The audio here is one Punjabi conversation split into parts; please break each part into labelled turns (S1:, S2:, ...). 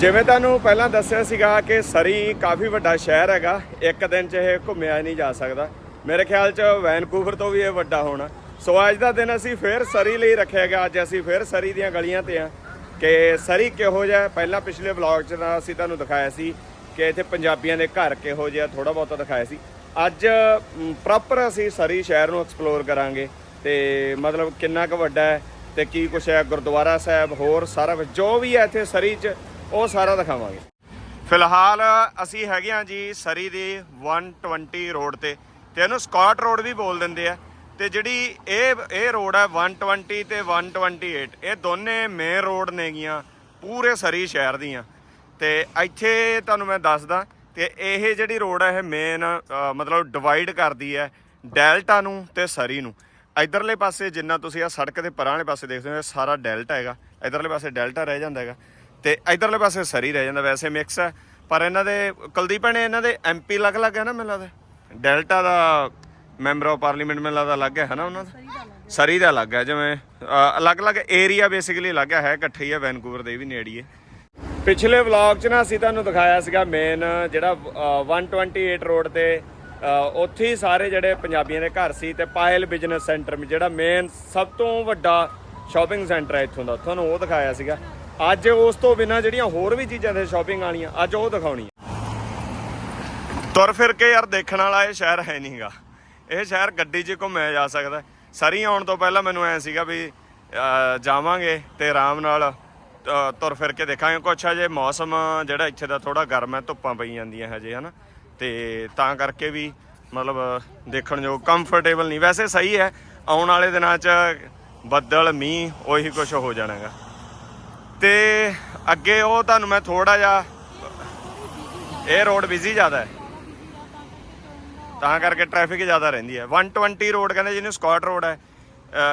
S1: ਜਿਵੇਂ ਤੁਹਾਨੂੰ ਪਹਿਲਾਂ ਦੱਸਿਆ ਸੀਗਾ ਕਿ ਸਰੀ ਕਾਫੀ ਵੱਡਾ ਸ਼ਹਿਰ ਹੈਗਾ, ਇੱਕ ਦਿਨ 'ਚ ਇਹ ਘੁੰਮਿਆ ਨਹੀਂ ਜਾ ਸਕਦਾ। ਮੇਰੇ ਖਿਆਲ 'ਚ ਵੈਨਕੂਵਰ ਤੋਂ ਵੀ ਇਹ ਵੱਡਾ ਹੋਣਾ। ਸੋ ਅੱਜ ਦਾ ਦਿਨ ਅਸੀਂ ਫੇਰ ਸਰੀ ਲਈ ਰੱਖਿਆ ਗਿਆ, ਅੱਜ ਅਸੀਂ ਫੇਰ ਸਰੀ ਦੀਆਂ ਗਲੀਆਂ ਤੇ ਆ। ਕਿ ਸਰੀ ਕਿਹੋ ਜਿਹਾ ਪਹਿਲਾਂ ਪਿਛਲੇ ਵਲੌਗ 'ਚ ਤਾਂ ਅਸੀਂ ਤੁਹਾਨੂੰ ਦਿਖਾਇਆ ਸੀ ਕਿ ਇੱਥੇ ਪੰਜਾਬੀਆਂ ਦੇ ਘਰ ਕਿਹੋ ਜਿਹਾ ਥੋੜਾ ਬਹੁਤਾ ਦਿਖਾਇਆ ਸੀ। ਅੱਜ ਪ੍ਰੋਪਰ ਅਸੀਂ ਸਰੀ ਸ਼ਹਿਰ ਨੂੰ ਐਕਸਪਲੋਰ ਕਰਾਂਗੇ ਤੇ ਮਤਲਬ ਕਿੰਨਾ ਕੁ ਵੱਡਾ ਹੈ ਤੇ ਕੀ ਕੁਛ ਹੈ, ਗੁਰਦੁਆਰਾ ਸਾਹਿਬ, ਹੋਰ ਸਾਰਾ ਜੋ ਵੀ ਹੈ ਇੱਥੇ ਸਰੀ 'ਚ ਉਹ ਸਾਰਾ ਦਿਖਾਵਾਂਗੇ। ਫਿਲਹਾਲ ਅਸੀਂ ਹੈਗੇ ਹਾਂ ਜੀ ਸਰੀ ਦੀ 120 ਰੋਡ ਤੇ ਤੇ ਇਹਨੂੰ ਸਕਾਟ ਰੋਡ ਵੀ ਬੋਲ ਦਿੰਦੇ ਆ ਤੇ ਜਿਹੜੀ ਇਹ ਇਹ ਰੋਡ ਹੈ 120 ਤੇ 128 ਇਹ ਦੋਨੇ ਮੇਨ ਰੋਡ ਨੇਗੀਆਂ ਪੂਰੇ ਸਰੀ ਸ਼ਹਿਰ ਦੀਆਂ। ਤੇ ਇੱਥੇ ਤੁਹਾਨੂੰ ਮੈਂ ਦੱਸਦਾ ਤੇ ਇਹ ਜਿਹੜੀ ਰੋਡ ਹੈ, ਇਹ ਮੇਨ ਮਤਲਬ ਡਿਵਾਈਡ ਕਰਦੀ ਹੈ ਡੈਲਟਾ ਨੂੰ ਤੇ ਸਰੀ ਨੂੰ। ਇਧਰਲੇ ਪਾਸੇ ਜਿੰਨਾ ਤੁਸੀਂ ਆ ਸੜਕ ਦੇ ਪਰਾਂ ਵਾਲੇ ਪਾਸੇ ਦੇਖਦੇ ਹੋ, ਇਹ ਸਾਰਾ ਡੈਲਟਾ ਹੈਗਾ। ਇਧਰਲੇ ਪਾਸੇ ਡੈਲਟਾ ਰਹਿ ਜਾਂਦਾ ਹੈਗਾ। ਤੇ ਇਧਰਲੇ ਪਾਸੇ ਸਰੀ ਰਹਿ ਜਾਂਦਾ ਵੈਸੇ ਮਿਕਸ ਹੈ। ਪਰ ਇਹਨਾਂ ਦੇ ਕੁਲਦੀਪ ਨੇ ਇਹਨਾਂ ਦੇ ਐਮਪੀ ਅਲੱਗ-ਅਲੱਗ ਹੈ ਨਾ ਮੈਨੂੰ ਲੱਗਦਾ। ਡੈਲਟਾ ਦਾ ਮੈਂਬਰ ਆਫ ਪਾਰਲੀਮੈਂਟ ਮੈਨੂੰ ਲੱਗਦਾ ਅਲੱਗ ਹੈ ਹਨਾ ਉਹਨਾਂ ਦਾ? ਸਰੀ ਦਾ ਅਲੱਗ ਹੈ। ਜਿਵੇਂ ਅਲੱਗ-ਅਲੱਗ ਏਰੀਆ ਬੇਸਿਕਲੀ ਅਲੱਗ ਹੈ ਇਕੱਠੇ ਹੀ ਹੈ ਵੈਨਕੂਵਰ ਦੇ ਵੀ ਨੇੜੇ ਹੀ ਹੈ ਪਿਛਲੇ ਵਲੌਗ 'ਚ ਨਾ ਅਸੀਂ ਤੁਹਾਨੂੰ ਦਿਖਾਇਆ ਸੀਗਾ ਮੇਨ ਜਿਹੜਾ ਅ, 128 ਰੋਡ ਤੇ ਉੱਥੇ ਹੀ ਸਾਰੇ ਜਿਹੜੇ ਪੰਜਾਬੀਆਂ ਦੇ ਘਰ ਸੀ ਤੇ ਪਾਇਲ ਬਿਜ਼ਨਸ ਸੈਂਟਰ ਜਿਹੜਾ ਮੇਨ ਸਭ ਤੋਂ ਵੱਡਾ ਸ਼ਾਪਿੰਗ ਸੈਂਟਰ ਹੈ ਇੱਥੋਂ ਦਾ। ਤੁਹਾਨੂੰ ਉਹ ਦਿਖਾਇਆ ਸੀਗਾ। ਅੱਜ ਉਸ ਤੋਂ ਬਿਨਾ ਜਿਹੜੀਆਂ ਹੋਰ ਵੀ ਚੀਜ਼ਾਂ ਦੇ ਸ਼ਾਪਿੰਗ ਵਾਲੀਆਂ, ਅੱਜ ਉਹ ਦਿਖਾਉਣੀ ਹੈ ਤੁਰ ਫਿਰ ਕੇ ਯਾਰ ਦੇਖਣ ਵਾਲਾ ਇਹ ਸ਼ਹਿਰ ਹੈ ਨਹੀਂਗਾ ਇਹ ਸ਼ਹਿਰ ਗੱਡੀ 'ਚ ਘੁੰਮਿਆ ਜਾ ਸਕਦਾ। ਸਰੀ ਆਉਣ ਤੋਂ ਪਹਿਲਾਂ ਮੈਨੂੰ ਐ ਸੀਗਾ ਵੀ ਜਾਵਾਂਗੇ ਤੇ ਆਰਾਮ ਨਾਲ ਤੁਰ ਫਿਰ ਕੇ ਦੇਖਾਂਗੇ। ਕੁਛ ਹਜੇ ਮੌਸਮ ਜਿਹੜਾ ਇੱਥੇ ਦਾ ਥੋੜਾ ਗਰਮ ਹੈ, ਧੁੱਪਾਂ ਪਈ ਜਾਂਦੀਆਂ ਹਜੇ, ਹਨਾ। ਤੇ ਤਾਂ ਕਰਕੇ ਵੀ ਮਤਲਬ ਦੇਖਣ ਜੋ ਕੰਫਰਟੇਬਲ ਨਹੀਂ। ਵੈਸੇ ਸਹੀ ਹੈ, ਆਉਣ ਵਾਲੇ ਦਿਨਾਂ 'ਚ ਬੱਦਲ, ਮੀਂਹ, ਉਹੀ ਕੁਝ ਹੋ ਜਾਣਾਗਾ। ਤੇ ਅੱਗੇ ਉਹ ਤੁਹਾਨੂੰ ਮੈਂ ਥੋੜਾ ਜਿਹਾ, ਇਹ ਰੋਡ ਬਿਜ਼ੀ ਜ਼ਿਆਦਾ ਹੈ। ਤਾਂ ਕਰਕੇ ਟ੍ਰੈਫਿਕ ਜ਼ਿਆਦਾ ਰਹਿੰਦੀ ਹੈ। 120 ਰੋਡ ਕਹਿੰਦੇ ਜਿਹਨੂੰ ਸਕਾਟ ਰੋਡ ਹੈ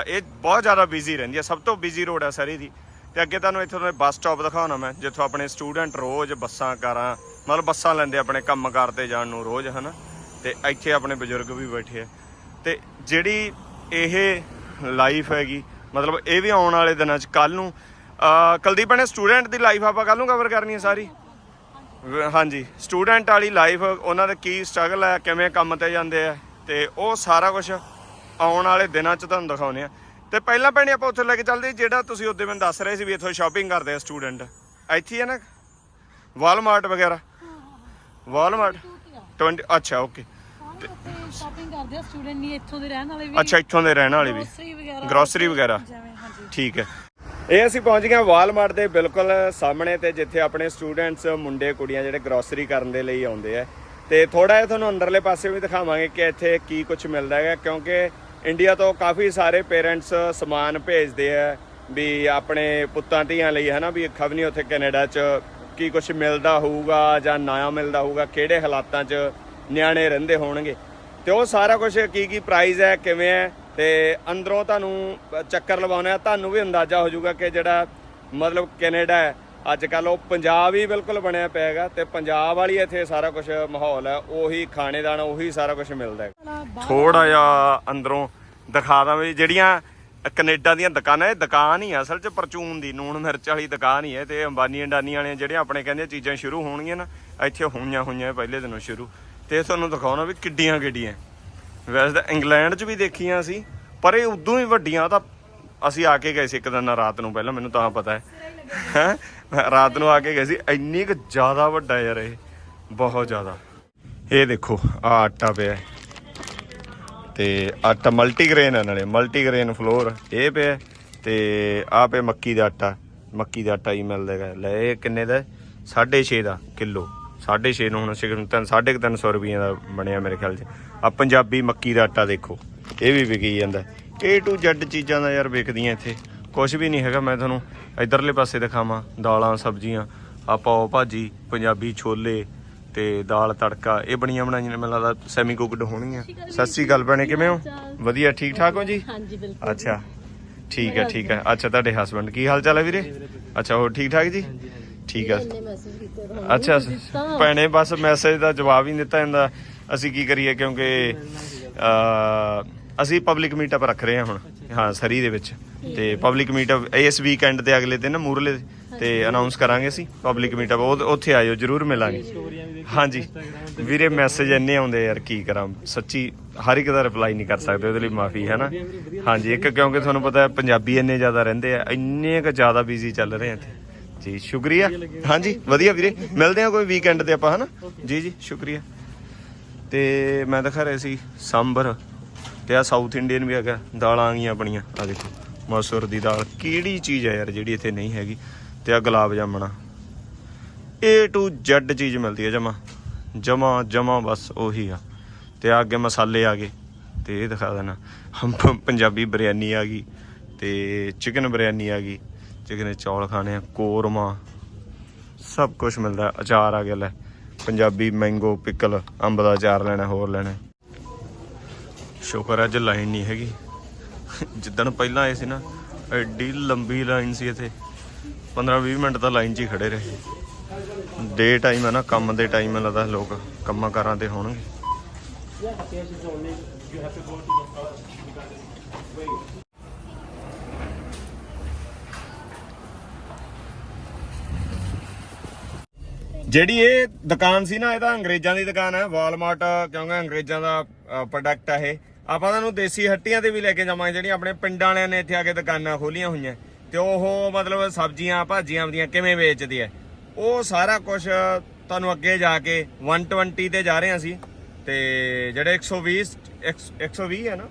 S1: ਇਹ ਬਹੁਤ ਜ਼ਿਆਦਾ ਬਿਜ਼ੀ ਰਹਿੰਦੀ ਹੈ। ਸਭ ਤੋਂ ਬਿਜ਼ੀ ਰੋਡ ਹੈ ਸਰੀ ਦੀ। ਤੇ ਅੱਗੇ ਤੁਹਾਨੂੰ ਇੱਥੋਂ ਦੇ ਬੱਸ ਸਟਾਪ ਦਿਖਾਉਣਾ ਮੈਂ, ਜਿੱਥੋਂ ਆਪਣੇ ਸਟੂਡੈਂਟ ਰੋਜ਼ ਬੱਸਾਂ, ਕਾਰਾਂ, ਮਤਲਬ ਬੱਸਾਂ ਲੈਂਦੇ ਆਪਣੇ ਕੰਮ ਕਾਰ ਤੇ ਜਾਣ ਨੂੰ ਰੋਜ਼, ਹਨਾ? ਤੇ ਇੱਥੇ ਆਪਣੇ ਬਜ਼ੁਰਗ ਵੀ ਬੈਠੇ ਆ। ਤੇ ਜਿਹੜੀ ਇਹ ਲਾਈਫ ਹੈਗੀ, ਮਤਲਬ ਇਹ ਵੀ ਆਉਣ ਵਾਲੇ ਦਿਨਾਂ 'ਚ ਕੱਲ ਨੂੰ ਕੁਲਦੀਪ ਨੇ ਸਟੂਡੈਂਟ ਦੀ ਲਾਈਫ ਆਪਾਂ ਕੱਲ ਨੂੰ ਕਵਰ ਕਰਨੀ ਹੈ ਸਾਰੀ? ਹਾਂਜੀ ਸਟੂਡੈਂਟ ਵਾਲੀ ਲਾਈਫ ਉਹਨਾਂ ਦਾ ਕੀ ਸਟਰਗਲ ਹੈ ਕਿਵੇਂ ਕੰਮ ਤੇ ਜਾਂਦੇ ਆ ਤੇ ਉਹ ਸਾਰਾ ਕੁਝ ਆਉਣ ਵਾਲੇ ਦਿਨਾਂ 'ਚ ਤੁਹਾਨੂੰ ਦਿਖਾਉਨੇ ਆ। ਤੇ ਪਹਿਲਾਂ ਭੈਣੇ ਆਪਾਂ ਉੱਥੇ ਲੈ ਕੇ ਚੱਲਦੇ ਜਿਹੜਾ ਤੁਸੀਂ ਉੱਤੇ ਮੈਨੂੰ ਦੱਸ ਰਹੇ ਸੀ ਵੀ ਇੱਥੋਂ ਸ਼ਾਪਿੰਗ ਕਰਦੇ ਆ ਸਟੂਡੈਂਟ ਇੱਥੇ ਹੀ ਨਾ? ਵਾਲਮਾਰਟ ਵਗੈਰਾ? ਵਾਲਮਾਰਟ 20 ਅੱਛਾ ਓਕੇ
S2: ਸ਼ਾਪਿੰਗ ਕਰਦੇ ਆ ਸਟੂਡੈਂਟ ਨਹੀਂ ਇੱਥੋਂ ਦੇ ਰਹਿਣ ਵਾਲੇ ਵੀ।
S1: ਅੱਛਾ ਇੱਥੋਂ ਦੇ ਰਹਿਣ ਵਾਲੇ ਵੀ।
S2: ਗਰੋਸਰੀ ਵਗੈਰਾ
S1: ਠੀਕ ਹੈ। ਇਹ ਅਸੀਂ ਪਹੁੰਚ ਗਏ ਵਾਲਮਾਰਟ ਦੇ ਬਿਲਕੁਲ ਸਾਹਮਣੇ ਤੇ ਜਿੱਥੇ ਆਪਣੇ ਸਟੂਡੈਂਟਸ, ਮੁੰਡੇ, ਕੁੜੀਆਂ ਜਿਹੜੇ ਗਰੋਸਰੀ ਕਰਨ ਦੇ ਲਈ ਆਉਂਦੇ ਆ। ਤੇ ਥੋੜਾ ਜਿਹਾ ਤੁਹਾਨੂੰ ਅੰਦਰਲੇ ਪਾਸੇ ਵੀ ਦਿਖਾਵਾਂਗੇ ਕਿ ਇੱਥੇ ਕੀ ਕੁਝ ਮਿਲਦਾ ਹੈਗਾ, ਕਿਉਂਕਿ ਇੰਡੀਆ ਤੋਂ ਕਾਫੀ ਸਾਰੇ ਪੇਰੈਂਟਸ ਸਮਾਨ ਭੇਜਦੇ ਆ ਵੀ ਆਪਣੇ ਪੁੱਤਾਂ, ਧੀਆਂ ਲਈ, ਹਨਾ, ਵੀ ਖਬ ਨਹੀਂ ਉੱਥੇ ਕੈਨੇਡਾ 'ਚ ਕੀ ਕੁਝ ਮਿਲਦਾ ਹੋਊਗਾ ਜਾਂ ਨਾ ਮਿਲਦਾ ਹੋਊਗਾ, ਕਿਹੜੇ ਹਾਲਾਤਾਂ 'ਚ ਨਿਆਣੇ ਰਹਿੰਦੇ ਹੋਣਗੇ। ਤੇ ਉਹ ਸਾਰਾ ਕੁਝ ਕੀ ਕੀ ਪ੍ਰਾਈਸ ਹੈ, ਕਿਵੇਂ ਹੈ, ਤੇ ਅੰਦਰੋਂ ਤੁਹਾਨੂੰ ਚੱਕਰ ਲਵਾਉਣਾ ਹੈ। ਤੁਹਾਨੂੰ ਵੀ ਅੰਦਾਜ਼ਾ ਹੋ ਜਾਊਗਾ ਕਿ ਜਿਹੜਾ ਮਤਲਬ ਕੈਨੇਡਾ ਹੈ ਅੱਜ ਕੱਲ ਉਹ ਪੰਜਾਬ ਹੀ ਬਿਲਕੁਲ ਬਣਿਆ ਪਿਆ ਹੈਗਾ ਤੇ ਪੰਜਾਬ ਵਾਲੀ ਇੱਥੇ ਸਾਰਾ ਕੁਝ ਮਾਹੌਲ ਹੈ, ਉਹੀ ਖਾਣੇਦਾਨ, ਉਹੀ ਸਾਰਾ ਕੁਝ ਮਿਲਦਾ ਹੈ ਥੋੜਾ ਜਿਹਾ ਅੰਦਰੋਂ ਦਿਖਾ ਦਾਂ ਵੀ ਜਿਹੜੀਆਂ ਕੈਨੇਡਾ ਦੀਆਂ ਦੁਕਾਨਾਂ, ਇਹ ਦੁਕਾਨ ਹੀ ਆ, ਅਸਲ 'ਚ ਪਰਚੂਨ ਦੀ, ਨੂਣ ਮਿਰਚ ਵਾਲੀ ਦੁਕਾਨ ਹੀ ਹੈ ਤੇ ਅੰਬਾਨੀ ਅੰਡਾਨੀ ਵਾਲੇ ਜਿਹੜੀਆਂ ਆਪਣੇ ਕਹਿੰਦੇ ਚੀਜ਼ਾਂ ਸ਼ੁਰੂ ਹੋਣਗੀਆਂ ਨਾ, ਇੱਥੇ ਹੋਈਆਂ ਹੋਈਆਂ ਪਹਿਲੇ ਦਿਨੋਂ ਸ਼ੁਰੂ। ਤੇ ਇਹ ਤੁਹਾਨੂੰ ਦਿਖਾਉਣਾ ਵੀ ਕਿੱਡੀਆਂ ਕਿੱਡੀਆਂ। ਵੈਸੇ ਤਾਂ ਇੰਗਲੈਂਡ 'ਚ ਵੀ ਦੇਖੀਆਂ ਸੀ, ਪਰ ਇਹ ਉਦੋਂ ਹੀ ਵੱਡੀਆਂ ਤਾਂ ਅਸੀਂ ਆ ਕੇ ਗਏ ਸੀ ਇੱਕ ਦਿਨ ਰਾਤ ਨੂੰ ਪਹਿਲਾਂ, ਮੈਨੂੰ ਤਾਂ ਪਤਾ ਹੈ। ਹੈਂ? ਰਾਤ ਨੂੰ ਆ ਕੇ ਗਏ ਸੀ, ਇੰਨੀ ਕੁ ਜ਼ਿਆਦਾ ਵੱਡਾ ਯਾਰ ਇਹ, ਬਹੁਤ ਜ਼ਿਆਦਾ। ਇਹ ਦੇਖੋ ਆ ਆਟਾ ਪਿਆ। ਹੈ। ਤੇ ਆਟਾ ਮਲਟੀਗ੍ਰੇਨ ਹੈ ਨਾਲੇ, ਮਲਟੀਗ੍ਰੇਨ ਫਲੋਰ, ਇਹ ਪਿਆ। ਤੇ ਆ ਪਿਆ ਮੱਕੀ ਦਾ ਆਟਾ, ਮੱਕੀ ਦਾ ਆਟਾ ਹੀ ਮਿਲਦਾ ਹੈਗਾ। ਲੈ, ਇਹ ਕਿੰਨੇ ਦਾ? 6.5 ਦਾ ਕਿਲੋ। 6.5 ਨੂੰ ਹੁਣ ਤਿੰਨ 350 ਰੁਪਏ ਦਾ ਬਣਿਆ ਮੇਰੇ ਖਿਆਲ 'ਚ। ਆ ਪੰਜਾਬੀ ਮੱਕੀ ਦਾ ਆਟਾ ਦੇਖੋ ਇਹ ਵੀ ਵਿਕੀ ਜਾਂਦਾ। A to Z ਚੀਜ਼ਾਂ ਦਾ ਯਾਰ ਵਿਕਦੀਆਂ ਇੱਥੇ। ਕੁਝ ਵੀ ਨਹੀਂ ਹੈਗਾ ਮੈਂ ਤੁਹਾਨੂੰ ਇਧਰਲੇ ਪਾਸੇ ਦਿਖਾਵਾਂ। ਦਾਲਾਂ ਸਬਜ਼ੀਆਂ ਆ ਪਾਓ ਭਾਜੀ ਪੰਜਾਬੀ ਛੋਲੇ ਤੇ ਦਾਲ ਤੜਕਾ ਇਹ ਬਣੀਆਂ ਬਣਾਈਆਂ ਨੇ ਮੈਨੂੰ ਲੱਗਦਾ ਸੈਮੀ ਕੁਕਡ ਹੋਣਗੀਆਂ। ਸਤਿ ਸ੍ਰੀ ਅਕਾਲ ਭੈਣੇ ਕਿਵੇਂ ਹੋ? ਵਧੀਆ ਠੀਕ ਠਾਕ ਹੋ ਜੀ?
S2: ਹਾਂਜੀ ਬਿਲਕੁਲ।
S1: ਅੱਛਾ ਠੀਕ ਹੈ ਠੀਕ ਹੈ। ਅੱਛਾ ਤੁਹਾਡੇ ਹਸਬੰਡ ਕੀ ਹਾਲ ਚਾਲ ਹੈ ਵੀਰੇ? ਅੱਛਾ ਹੋਰ ਠੀਕ ਠਾਕ ਜੀ? ਠੀਕ ਹੈ
S2: ਮੈਸੇਜ ਕੀਤੇ ਤੁਹਾਨੂੰ
S1: ਅੱਛਾ ਭੈਣੇ ਬਸ ਮੈਸੇਜ ਦਾ ਜਵਾਬ ਹੀ ਨਹੀਂ ਦਿੱਤਾ ਜਾਂਦਾ। ਅਸੀਂ ਕੀ ਕਰੀਏ ਕਿਉਂਕਿ ਅ ਅਸੀਂ ਪਬਲਿਕ ਮੀਟਅਪ ਰੱਖ ਰਹੇ ਹਾਂ ਹੁਣ। ਹਾਂ ਸਰੀ ਦੇ ਵਿੱਚ। ਤੇ ਪਬਲਿਕ ਮੀਟਅਪ ਇਸ ਵੀਕਐਂਡ ਤੇ ਅਗਲੇ ਦਿਨ ਮੂਰਲੇ ਤੇ ਅਨਾਉਂਸ ਕਰਾਂਗੇ ਅਸੀਂ ਪਬਲਿਕ ਮੀਟਅਪ ਉਹ ਉੱਥੇ ਆਇਓ ਜਰੂਰ ਮਿਲਾਂਗੇ। ਹਾਂਜੀ। ਵੀਰੇ ਮੈਸੇਜ ਇੰਨੇ ਆਉਂਦੇ ਯਾਰ ਕੀ ਕਰਾਂ? ਸੱਚੀ ਹਰ ਇੱਕ ਦਾ ਰਿਪਲਾਈ ਨਹੀਂ ਕਰ ਸਕਦੇ ਉਹਦੇ ਲਈ ਮਾਫੀ ਹੈ ਨਾ? ਹਾਂਜੀ ਇੱਕ ਕਿਉਂਕਿ ਤੁਹਾਨੂੰ ਪਤਾ ਹੈ ਪੰਜਾਬੀ ਇੰਨੇ ਜ਼ਿਆਦਾ ਰਹਿੰਦੇ ਆ ਇੰਨੇ ਕੁ ਜ਼ਿਆਦਾ ਬਿਜ਼ੀ ਚੱਲ ਰਹੇ ਆ ਇੱਥੇ। ਜੀ, ਸ਼ੁਕਰੀਆ। ਹਾਂਜੀ, ਵਧੀਆ ਵੀਰੇ। ਮਿਲਦੇ ਆ ਕੋਈ ਵੀਕਐਂਡ ਤੇ ਆਪਾਂ, ਹਨਾ? ਜੀ ਜੀ, ਸ਼ੁਕਰੀਆ। ਤੇ ਮੈਂ ਦਿਖਾ ਰਿਹਾ ਸੀ ਸਾਂਬਰ ਤੇ ਆ ਸਾਊਥ ਇੰਡੀਅਨ ਵੀ ਹੈਗਾ, ਦਾਲਾਂ ਆ ਗਈਆਂ ਆਪਣੀਆਂ ਆ ਦੇਖੋ, ਮਸੂਰ ਦੀ ਦਾਲ। ਕਿਹੜੀ ਚੀਜ਼ ਹੈ ਯਾਰ ਜਿਹੜੀ ਇੱਥੇ ਨਹੀਂ ਹੈਗੀ? ਤੇ ਆ ਗੁਲਾਬ ਜਾਮਣਾ। A to Z ਚੀਜ਼ ਮਿਲਦੀ ਹੈ ਜਮਾ। ਜਮਾ ਜਮਾ ਬਸ ਉਹੀ ਆ। ਤੇ ਆ ਅੱਗੇ ਮਸਾਲੇ ਆ ਗਏ। ਤੇ ਇਹ ਦਿਖਾ ਦੇਣਾ। ਪੰਜਾਬੀ ਬਿਰਿਆਨੀ ਆ ਗਈ। ਤੇ ਚਿਕਨ ਬਿਰਿਆਨੀ ਆ ਗਈ। ਚਿਕਨ ਚੌਲ ਖਾਣੇ ਆ, ਕੋਰਮਾ, ਸਭ ਕੁਝ ਮਿਲਦਾ। ਅਚਾਰ ਆ ਗਿਆ, ਲੈ। ਪੰਜਾਬੀ ਮੈਂਗੋ ਪਿਕਲ ਅੰਬ ਦਾ ਅਚਾਰ ਲੈਣਾ, ਹੋਰ ਲੈਣਾ। ਸ਼ੁਕਰ ਹੈ ਅੱਜ ਲਾਈਨ ਨਹੀਂ ਹੈਗੀ। ਜਿੱਦਣ ਪਹਿਲਾਂ ਆਏ ਸੀ ਨਾ, ਐਡੀ ਲੰਬੀ ਲਾਈਨ ਸੀ ਇੱਥੇ। 15-20 ਮਿੰਟ ਤਾਂ ਲਾਈਨ 'ਚ ਹੀ ਖੜੇ ਰਹੇ। ਡੇ ਟਾਈਮ ਹੈ ਨਾ, ਕੰਮ ਦੇ ਟਾਈਮ ਲੱਗਦਾ, ਲੋਕ ਕੰਮਾਂ ਕਾਰਾਂ ਤੇ ਹੋਣਗੇ। ਜਿਹੜੀ ਇਹ ਦੁਕਾਨ ਸੀ ਨਾ ਇਹ ਤਾਂ ਅੰਗਰੇਜ਼ਾਂ ਦੀ ਦੁਕਾਨ ਹੈ। ਵਾਲਮਾਰਟ ਕਿਉਂਕਿ ਅੰਗਰੇਜ਼ਾਂ ਦਾ ਪ੍ਰੋਡਕਟ ਹੈ ਇਹ। ਆਪਾਂ ਤੁਹਾਨੂੰ ਦੇਸੀ ਹੱਟੀਆਂ ਤੇ ਵੀ ਲੈ ਕੇ ਜਾਵਾਂਗੇ ਜਿਹੜੀਆਂ ਆਪਣੇ ਪਿੰਡਾਂ ਵਾਲਿਆਂ ਨੇ ਇੱਥੇ ਆ ਕੇ ਦੁਕਾਨਾਂ ਖੋਲੀਆਂ ਹੋਈਆਂ। ਤੇ ਉਹ ਮਤਲਬ ਸਬਜ਼ੀਆਂ ਭਾਜੀਆਂ ਦੀਆਂ ਕਿਵੇਂ ਵੇਚਦੀ ਹੈ ਉਹ ਸਾਰਾ ਕੁਝ ਤੁਹਾਨੂੰ ਅੱਗੇ ਜਾ ਕੇ 120 ਤੇ ਜਾ ਰਹੇ ਹਾਂ ਅਸੀਂ। ਤੇ ਜਿਹੜੇ 120 ਇੱਕ- 120 ਹੈ ਨਾ?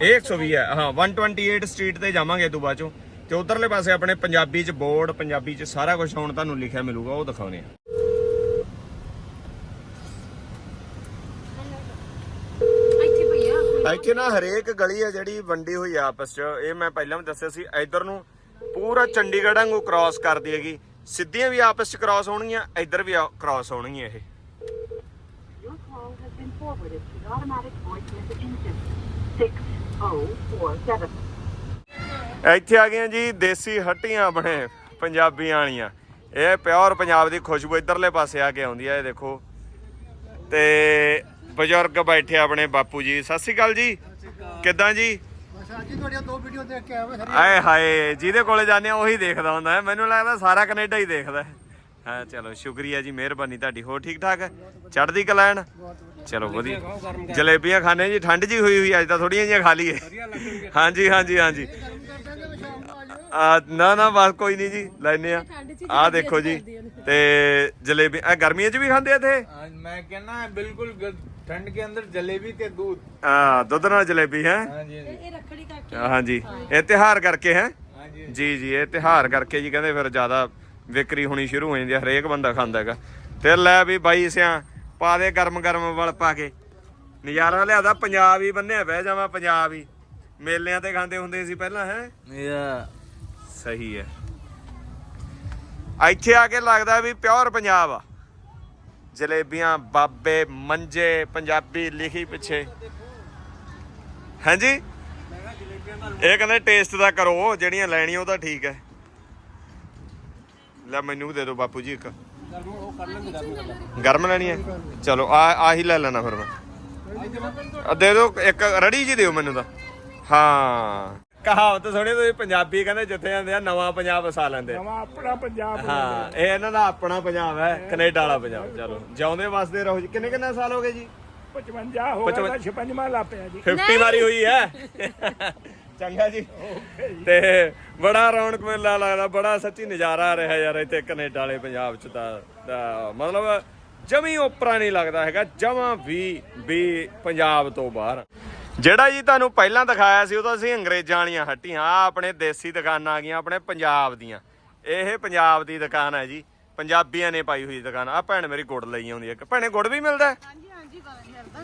S1: ਇਹ 120 ਹੈ ਹਾਂ। 128 ਸਟਰੀਟ ਤੇ ਜਾਵਾਂਗੇ ਤੋਂ ਬਾਅਦ ਚੋਂ। ਤੇ ਉਧਰਲੇ ਪਾਸੇ ਆਪਣੇ ਪੰਜਾਬੀ ਚ ਬੋਰਡ ਪੰਜਾਬੀ ਚ ਸਾਰਾ ਕੁਝ ਹੁਣ ਤੁਹਾਨੂੰ ਲਿਖਿਆ ਮਿਲੂਗਾ ਉਹ ਦਿਖਾਉਣੇ ਆ
S2: ਇੱਥੇ ਭਈਆ
S1: ਇੱਥੇ ਨਾ ਹਰੇਕ ਗਲੀ ਹੈ ਜਿਹੜੀ ਵੰਡੀ ਹੋਈ ਆ ਆਪਸ ਚ। ਇਹ ਮੈਂ ਪਹਿਲਾਂ ਵੀ ਦੱਸਿਆ ਸੀ ਇੱਧਰ ਨੂੰ ਪੂਰਾ ਚੰਡੀਗੜ੍ਹ ਵਾਂਗੂ ਕ੍ਰਾਸ ਕਰਦੀ ਹੈਗੀ। ਸਿੱਧੀਆਂ ਵੀ ਆਪਸ ਚ ਕ੍ਰਾਸ ਹੋਣਗੀਆਂ ਇੱਧਰ ਵੀ ਕ੍ਰਾਸ ਹੋਣਗੀਆਂ ਇਹ।
S3: Your
S1: ਇੱਥੇ ਆ ਗਈਆਂ ਜੀ ਦੇਸੀ ਹੱਟੀਆਂ ਆਪਣੇ ਪੰਜਾਬੀਆਂ ਵਾਲੀਆਂ। ਇਹ ਪਿਓਰ ਪੰਜਾਬ ਦੀ ਖੁਸ਼ਬੂ ਇਧਰਲੇ ਪਾਸੇ ਆ ਕੇ ਆਉਂਦੀ ਹੈ ਇਹ ਦੇਖੋ। ਤੇ ਬਜ਼ੁਰਗ ਬੈਠੇ ਆਪਣੇ ਬਾਪੂ ਜੀ। ਸਤਿ ਸ਼੍ਰੀ ਅਕਾਲ ਜੀ। ਕਿੱਦਾਂ ਜੀ?
S4: ਸਾਜੀ ਤੁਹਾਡੀਆਂ ਦੋ ਵੀਡੀਓ ਦੇਖ ਕੇ ਆਇਆ ਮੈਂ
S1: ਆਏ ਹਾਏ ਜਿਹਦੇ ਕੋਲੇ ਜਾਂਦੇ ਆ ਉਹੀ ਦੇਖਦਾ ਹੁੰਦਾ ਹੈ। ਮੈਨੂੰ ਲੱਗਦਾ ਸਾਰਾ ਕੈਨੇਡਾ ਹੀ ਦੇਖਦਾ ਹੈ। ਹਾਂ ਚਲੋ ਸ਼ੁਕਰੀਆ ਜੀ ਮਿਹਰਬਾਨੀ ਤੁਹਾਡੀ। ਹੋਰ ਠੀਕ ਠਾਕ? ਚੜ੍ਹਦੀ ਕਲਾ ਐਨ? ਚਲੋ ਵਧੀਆ। ਜਲੇਬੀਆਂ ਖਾਣੇ ਜੀ ਠੰਡ ਜੀ ਹੋਈ ਹੋਈ ਅੱਜ ਤਾਂ ਥੋੜੀਆਂ ਜਿਹੀਆਂ ਖਾ ਲਈਏ। ਹਾਂਜੀ ਹਾਂਜੀ ਹਾਂਜੀ। ਆ ਨਾ ਨਾ ਬਸ ਕੋਈ ਨਹੀਂ ਜੀ ਲੈਨੇ ਆ ਆ ਦੇਖੋ ਜੀ ਤੇ ਜਲੇਬੀ ਆ ਗਰਮੀਆਂ 'ਚ ਵੀ ਖਾਂਦੇ ਆ
S5: ਮੈਂ ਕਹਿੰਦਾ ਬਿਲਕੁਲ ਠੰਡ ਕੇ ਅੰਦਰ ਜਲੇਬੀ ਤੇ ਦੁੱਧ।
S1: ਆ ਦੁੱਧ ਨਾਲ ਜਲੇਬੀ ਹੈ?
S5: ਹਾਂਜੀ
S2: ਇਹ
S1: ਇਹ ਤਿਹਾਰ ਕਰਕੇ ਹੈ ਜੀ। ਜੀ। ਇਹ ਤਿਹਾਰ ਕਰਕੇ ਜੀ ਕਹਿੰਦੇ ਫਿਰ ਜ਼ਿਆਦਾ ਵਿਕਰੀ ਹੋਣੀ ਸ਼ੁਰੂ ਹੋ ਜਾਂਦੀ ਹੈ ਹਰੇਕ ਬੰਦਾ ਖਾਂਦਾ ਹੈਗਾ। ਤੇ ਲੈ ਵੀ ਬਾਈ ਸਿਆ ਪਾ ਦੇ ਗਰਮ ਗਰਮ ਵਲ ਪਾ ਕੇ। ਨਜ਼ਾਰਾ ਲਿਆਦਾ ਪੰਜਾਬ ਹੀ ਬੰਨਿਆ ਬਹਿ ਜਾਵਾਂ ਪੰਜਾਬ ਹੀ। ਮੇਲਿਆਂ ਤੇ ਖਾਂਦੇ ਹੁੰਦੇ ਸੀ ਪਹਿਲਾਂ ਹੈ?
S5: ਯਾ
S1: ਸਹੀ ਹੈ। ਇੱਥੇ ਆ ਕੇ ਲੱਗਦਾ ਵੀ ਪਿਓਰ ਪੰਜਾਬ ਆ। ਜਲੇਬੀਆਂ, ਬਾਬੇ, ਮੰਜੇ, ਪੰਜਾਬੀ ਲਿਖੀ ਪਿੱਛੇ। ਹਾਂਜੀ? ਇਹ ਕਹਿੰਦੇ ਟੇਸਟ ਦਾ ਕਰੋ, ਜਿਹੜੀਆਂ ਲੈਣੀਆਂ ਉਹ ਤਾਂ ਠੀਕ ਹੈ। ਲੈ ਮੈਨੂੰ ਵੀ ਦੇ ਦਿਓ ਬਾਪੂ ਜੀ ਇੱਕ। ਗਰਮ ਲੈਣੀ ਹੈ? ਚਲੋ, ਆ, ਆਹੀ ਲੈ ਲੈਣਾ ਫਿਰ ਮੈਂ। ਦੇ ਦਿਓ, ਇੱਕ ਰੜੀ ਜੀ ਦਿਓ ਮੈਨੂੰ ਤਾਂ। ਹਾਂ। ਕਹਾਵਤ ਸੁਣੀ ਤੁਸੀਂ ਪੰਜਾਬੀ ਕਹਿੰਦੇ ਜਿੱਥੇ ਜਾਂਦੇ ਆ ਨਵਾਂ ਪੰਜਾਬ ਵਸਾ ਲੈਂਦੇ। ਆ।
S4: ਨਵਾਂ ਆਪਣਾ ਪੰਜਾਬ
S1: ਹਾਂ ਇਹ ਇਹਨਾਂ ਦਾ ਆਪਣਾ ਪੰਜਾਬ ਹੈ ਕੈਨੇਡਾ ਵਾਲਾ ਪੰਜਾਬ ਚਲੋ। ਜਿਉਂਦੇ ਵਸਦੇ ਰਹੋ ਜੀ। ਕਿੰਨੇ ਕਿੰਨੇ ਸਾਲ ਹੋ ਗਏ ਜੀ?
S4: 55 ਹੋ ਗਿਆ 56ਵਾਂ ਲਾ ਪਿਆ ਜੀ।
S1: 50 ਮਾਰੀ ਹੋਈ ਹੈ। ਚੰਗਾ ਜੀ। ਤੇ ਬੜਾ ਰੌਣਕ ਮੇਲਾ ਲੱਗਦਾ ਬੜਾ ਸੱਚੀ ਨਜ਼ਾਰਾ ਆ ਰਿਹਾ ਯਾਰ ਇੱਥੇ ਕੈਨੇਡਾ ਵਾਲੇ ਪੰਜਾਬ ਚ ਤਾਂ ਤਾਂ ਮਤਲਬ ਜਮੀ ਓਪਰਾ ਨਹੀਂ ਲੱਗਦਾ ਹੈਗਾ ਜਮਾ ਵੀ ਵੀ ਪੰਜਾਬ ਤੋਂ ਬਾਹਰ। ਜਿਹੜਾ ਜੀ ਤੁਹਾਨੂੰ ਪਹਿਲਾਂ ਦਿਖਾਇਆ ਸੀ ਉਹ ਤਾਂ ਅਸੀਂ ਅੰਗਰੇਜ਼ਾਂ ਵਾਲੀਆਂ ਹੱਟੀਆਂ। ਆ ਆਪਣੇ ਦੇਸੀ ਦੁਕਾਨਾਂ ਆ ਗਈਆਂ ਆਪਣੇ ਪੰਜਾਬ ਦੀਆਂ। ਇਹ ਪੰਜਾਬ ਦੀ ਦੁਕਾਨ ਹੈ ਜੀ। ਪੰਜਾਬੀਆਂ ਨੇ ਪਾਈ ਹੋਈ ਦੁਕਾਨ। ਆ ਭੈਣ ਮੇਰੀ ਗੁੜ ਲਈ ਆਉਂਦੀ ਹੈ। ਭੈਣੇ ਗੁੜ ਵੀ ਮਿਲਦਾ ਹੈ?
S2: ਹਾਂਜੀ ਹਾਂਜੀ